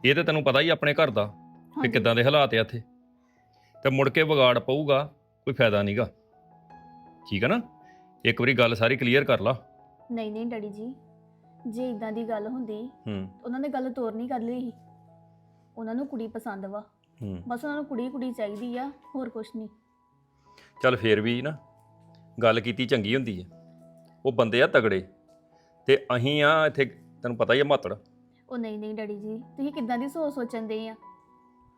Speaker 5: ਇਹ ਤੇ ਤੈਨੂੰ ਪਤਾ ਹੀ ਆਪਣੇ ਘਰ ਦਾ ਕਿ
Speaker 2: ਹਾਂਜੀ।
Speaker 5: ਕਿੱਦਾਂ ਦੇ ਹਾਲਾਤ ਆ ਇੱਥੇ। ਤੇ ਮੁੜ ਕੇ ਵਿਗਾੜ ਪਊਗਾ ਕੋਈ ਫਾਇਦਾ ਨਹੀਂਗਾ ਠੀਕ ਹੈ ਨਾ? ਇੱਕ ਵਾਰੀ ਗੱਲ ਸਾਰੀ ਕਲੀਅਰ ਕਰ ਲਾ।
Speaker 2: ਨਹੀਂ ਨਹੀਂ ਡੈਡੀ ਜੀ। ਜੇ ਇਦਾਂ ਦੀ ਗੱਲ ਹੁੰਦੀ
Speaker 5: ਹੂੰ।
Speaker 2: ਉਹਨਾਂ ਨੇ ਗੱਲ ਤੋਰਨੀ ਕਰ ਲਈ ਸੀ। ਉਹਨਾਂ ਨੂੰ ਕੁੜੀ ਪਸੰਦ ਵਾ।
Speaker 5: ਹੂੰ।
Speaker 2: ਬਸ ਉਹਨਾਂ ਨੂੰ ਕੁੜੀ ਕੁੜੀ ਚਾਹੀਦੀ ਆ ਹੋਰ ਕੁਛ ਨਹੀਂ।
Speaker 5: ਚੱਲ ਫੇਰ ਵੀ ਨਾ ਗੱਲ ਕੀਤੀ ਚੰਗੀ ਹੁੰਦੀ ਹੈ ਉਹ ਬੰਦੇ ਆ ਤਗੜੇ ਤੇ ਅਹੀਂ ਆ ਇੱਥੇ ਤੈਨੂੰ ਪਤਾ ਹੀ ਆ ਮਾਤੜ।
Speaker 2: ਉਹ ਨਹੀਂ ਨਹੀਂ ਡੈਡੀ ਜੀ ਤੁਸੀਂ ਕਿੱਦਾਂ ਦੀ ਸੋਚ ਸੋਚਣਦੇ ਆ?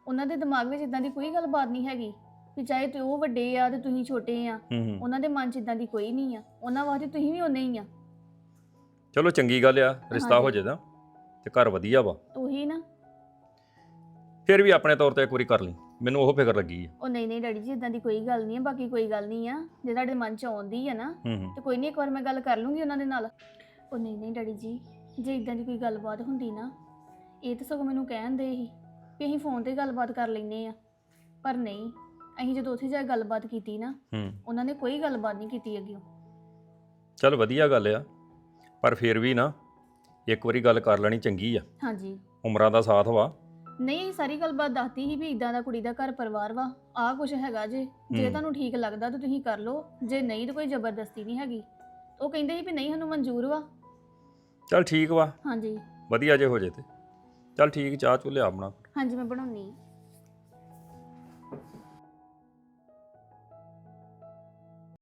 Speaker 2: ਉਹਨਾਂ ਦੇ ਦਿਮਾਗ ਵਿੱਚ ਇਦਾਂ ਦੀ ਕੋਈ ਗੱਲਬਾਤ ਨਹੀਂ ਹੈਗੀ ਵੀ ਚਾਹੇ ਤੇ ਉਹ ਵੱਡੇ ਆ ਤੇ ਤੁਸੀਂ ਛੋਟੇ ਆ।
Speaker 5: ਹੂੰ ਹੂੰ।
Speaker 2: ਉਹਨਾਂ ਦੇ ਮਨ 'ਚ ਇਦਾਂ ਦੀ ਕੋਈ ਨਹੀਂ ਆ। ਉਹਨਾਂ ਵਾਸਤੇ ਤੁਸੀਂ ਵੀ ਉਹਨੇ ਹੀ ਆ।
Speaker 5: ਚਲੋ ਚੰਗੀ ਗੱਲ ਆ ਰਿਸ਼ਤਾ ਹੋ
Speaker 2: ਹਾਂਜੀ।
Speaker 5: ਜਾਦਾ ਤੇ ਘਰ ਵਧੀਆ ਵਾ।
Speaker 2: ਉਹੀ ਨਾ।
Speaker 5: ਫਿਰ ਵੀ ਆਪਣੇ ਤੌਰ ਤੇ ਇੱਕ ਵਾਰੀ ਕਰ ਲਈ ਮੈਨੂੰ ਉਹ ਫਿਕਰ ਲੱਗੀ ਆ।
Speaker 2: ਉਹ ਨਹੀਂ ਨਹੀਂ ਡੈਡੀ ਜੀ ਇਦਾਂ ਦੀ ਕੋਈ ਗੱਲ ਨਹੀਂ ਆ ਬਾਕੀ ਕੋਈ ਗੱਲ ਨਹੀਂ ਆ ਜੇ ਤੁਹਾਡੇ ਮਨ 'ਚ ਆਉਂਦੀ ਨਾ
Speaker 5: ਹੂੰ ਹੂੰ।
Speaker 2: ਤੇ ਕੋਈ ਨਹੀਂ ਇੱਕ ਵਾਰ ਮੈਂ ਗੱਲ ਕਰ ਲੂੰਗੀ ਉਹਨਾਂ ਦੇ ਨਾਲ। ਉਹ ਨਹੀਂ ਨਹੀਂ ਡੈਡੀ ਜੀ ਜੇ ਇਦਾਂ ਦੀ ਕੋਈ ਗੱਲਬਾਤ ਹੁੰਦੀ ਨਾ ਇਹ ਤਾਂ ਸਗੋਂ ਮੈਨੂੰ ਕਹਿਣ ਦੇ ਸੀ ਵੀ ਅਸੀਂ ਫੋਨ ਤੇ ਗੱਲਬਾਤ ਕਰ ਲੈਨੇ ਆ ਪਰ ਨਹੀਂ ਅਸੀਂ ਜਦੋਂ ਉੱਥੇ ਜਾ ਕੇ ਗੱਲਬਾਤ ਕੀਤੀ ਨਾ
Speaker 5: ਹੂੰ।
Speaker 2: ਉਹਨਾਂ ਨੇ ਕੋਈ ਗੱਲਬਾਤ ਨਹੀਂ ਕੀਤੀ ਅੱਗੇ।
Speaker 5: ਚਲ ਵਧੀਆ ਗੱਲ ਆ ਪਰ ਫਿਰ ਵੀ ਨਾ ਇੱਕ ਵਾਰੀ ਗੱਲ ਕਰ ਲੈਣੀ ਚੰਗੀ ਆ।
Speaker 2: ਹਾਂਜੀ।
Speaker 5: ਉਮਰਾਂ ਦਾ ਸਾਥ ਵਾ।
Speaker 2: ਨਹੀਂ ਅਸੀਂ ਸਾਰੀ ਗੱਲਬਾਤ ਦੱਸਤੀ ਸੀ ਵੀ ਇਦਾਂ ਦਾ ਕੁੜੀ ਦਾ ਘਰ ਪਰਿਵਾਰ ਵਾ। ਆਹ ਕੁਝ ਹੈਗਾ ਜੇ। ਜੇ
Speaker 5: ਹੂੰ।
Speaker 2: ਤੁਹਾਨੂੰ ਠੀਕ ਲੱਗਦਾ ਤਾਂ ਤੁਸੀਂ ਕਰ ਲਓ। ਜੇ ਨਹੀਂ ਤਾਂ ਕੋਈ ਜ਼ਬਰਦਸਤੀ ਨਹੀਂ ਹੈਗੀ। ਉਹ ਕਹਿੰਦੇ ਸੀ ਵੀ ਨਹੀਂ ਸਾਨੂੰ ਮਨਜ਼ੂਰ ਵਾ।
Speaker 5: ਚੱਲ ਠੀਕ ਵਾ।
Speaker 2: ਹਾਂਜੀ।
Speaker 5: ਵਧੀਆ ਜੇ ਹੋ ਜੇ ਤੇ। ਚੱਲ ਠੀਕ ਚਾਹ ਚੁ ਲਿਆ ਆਪਣਾ।
Speaker 2: ਹਾਂਜੀ ਮੈਂ ਬਣਾਉਣੀ ਆ।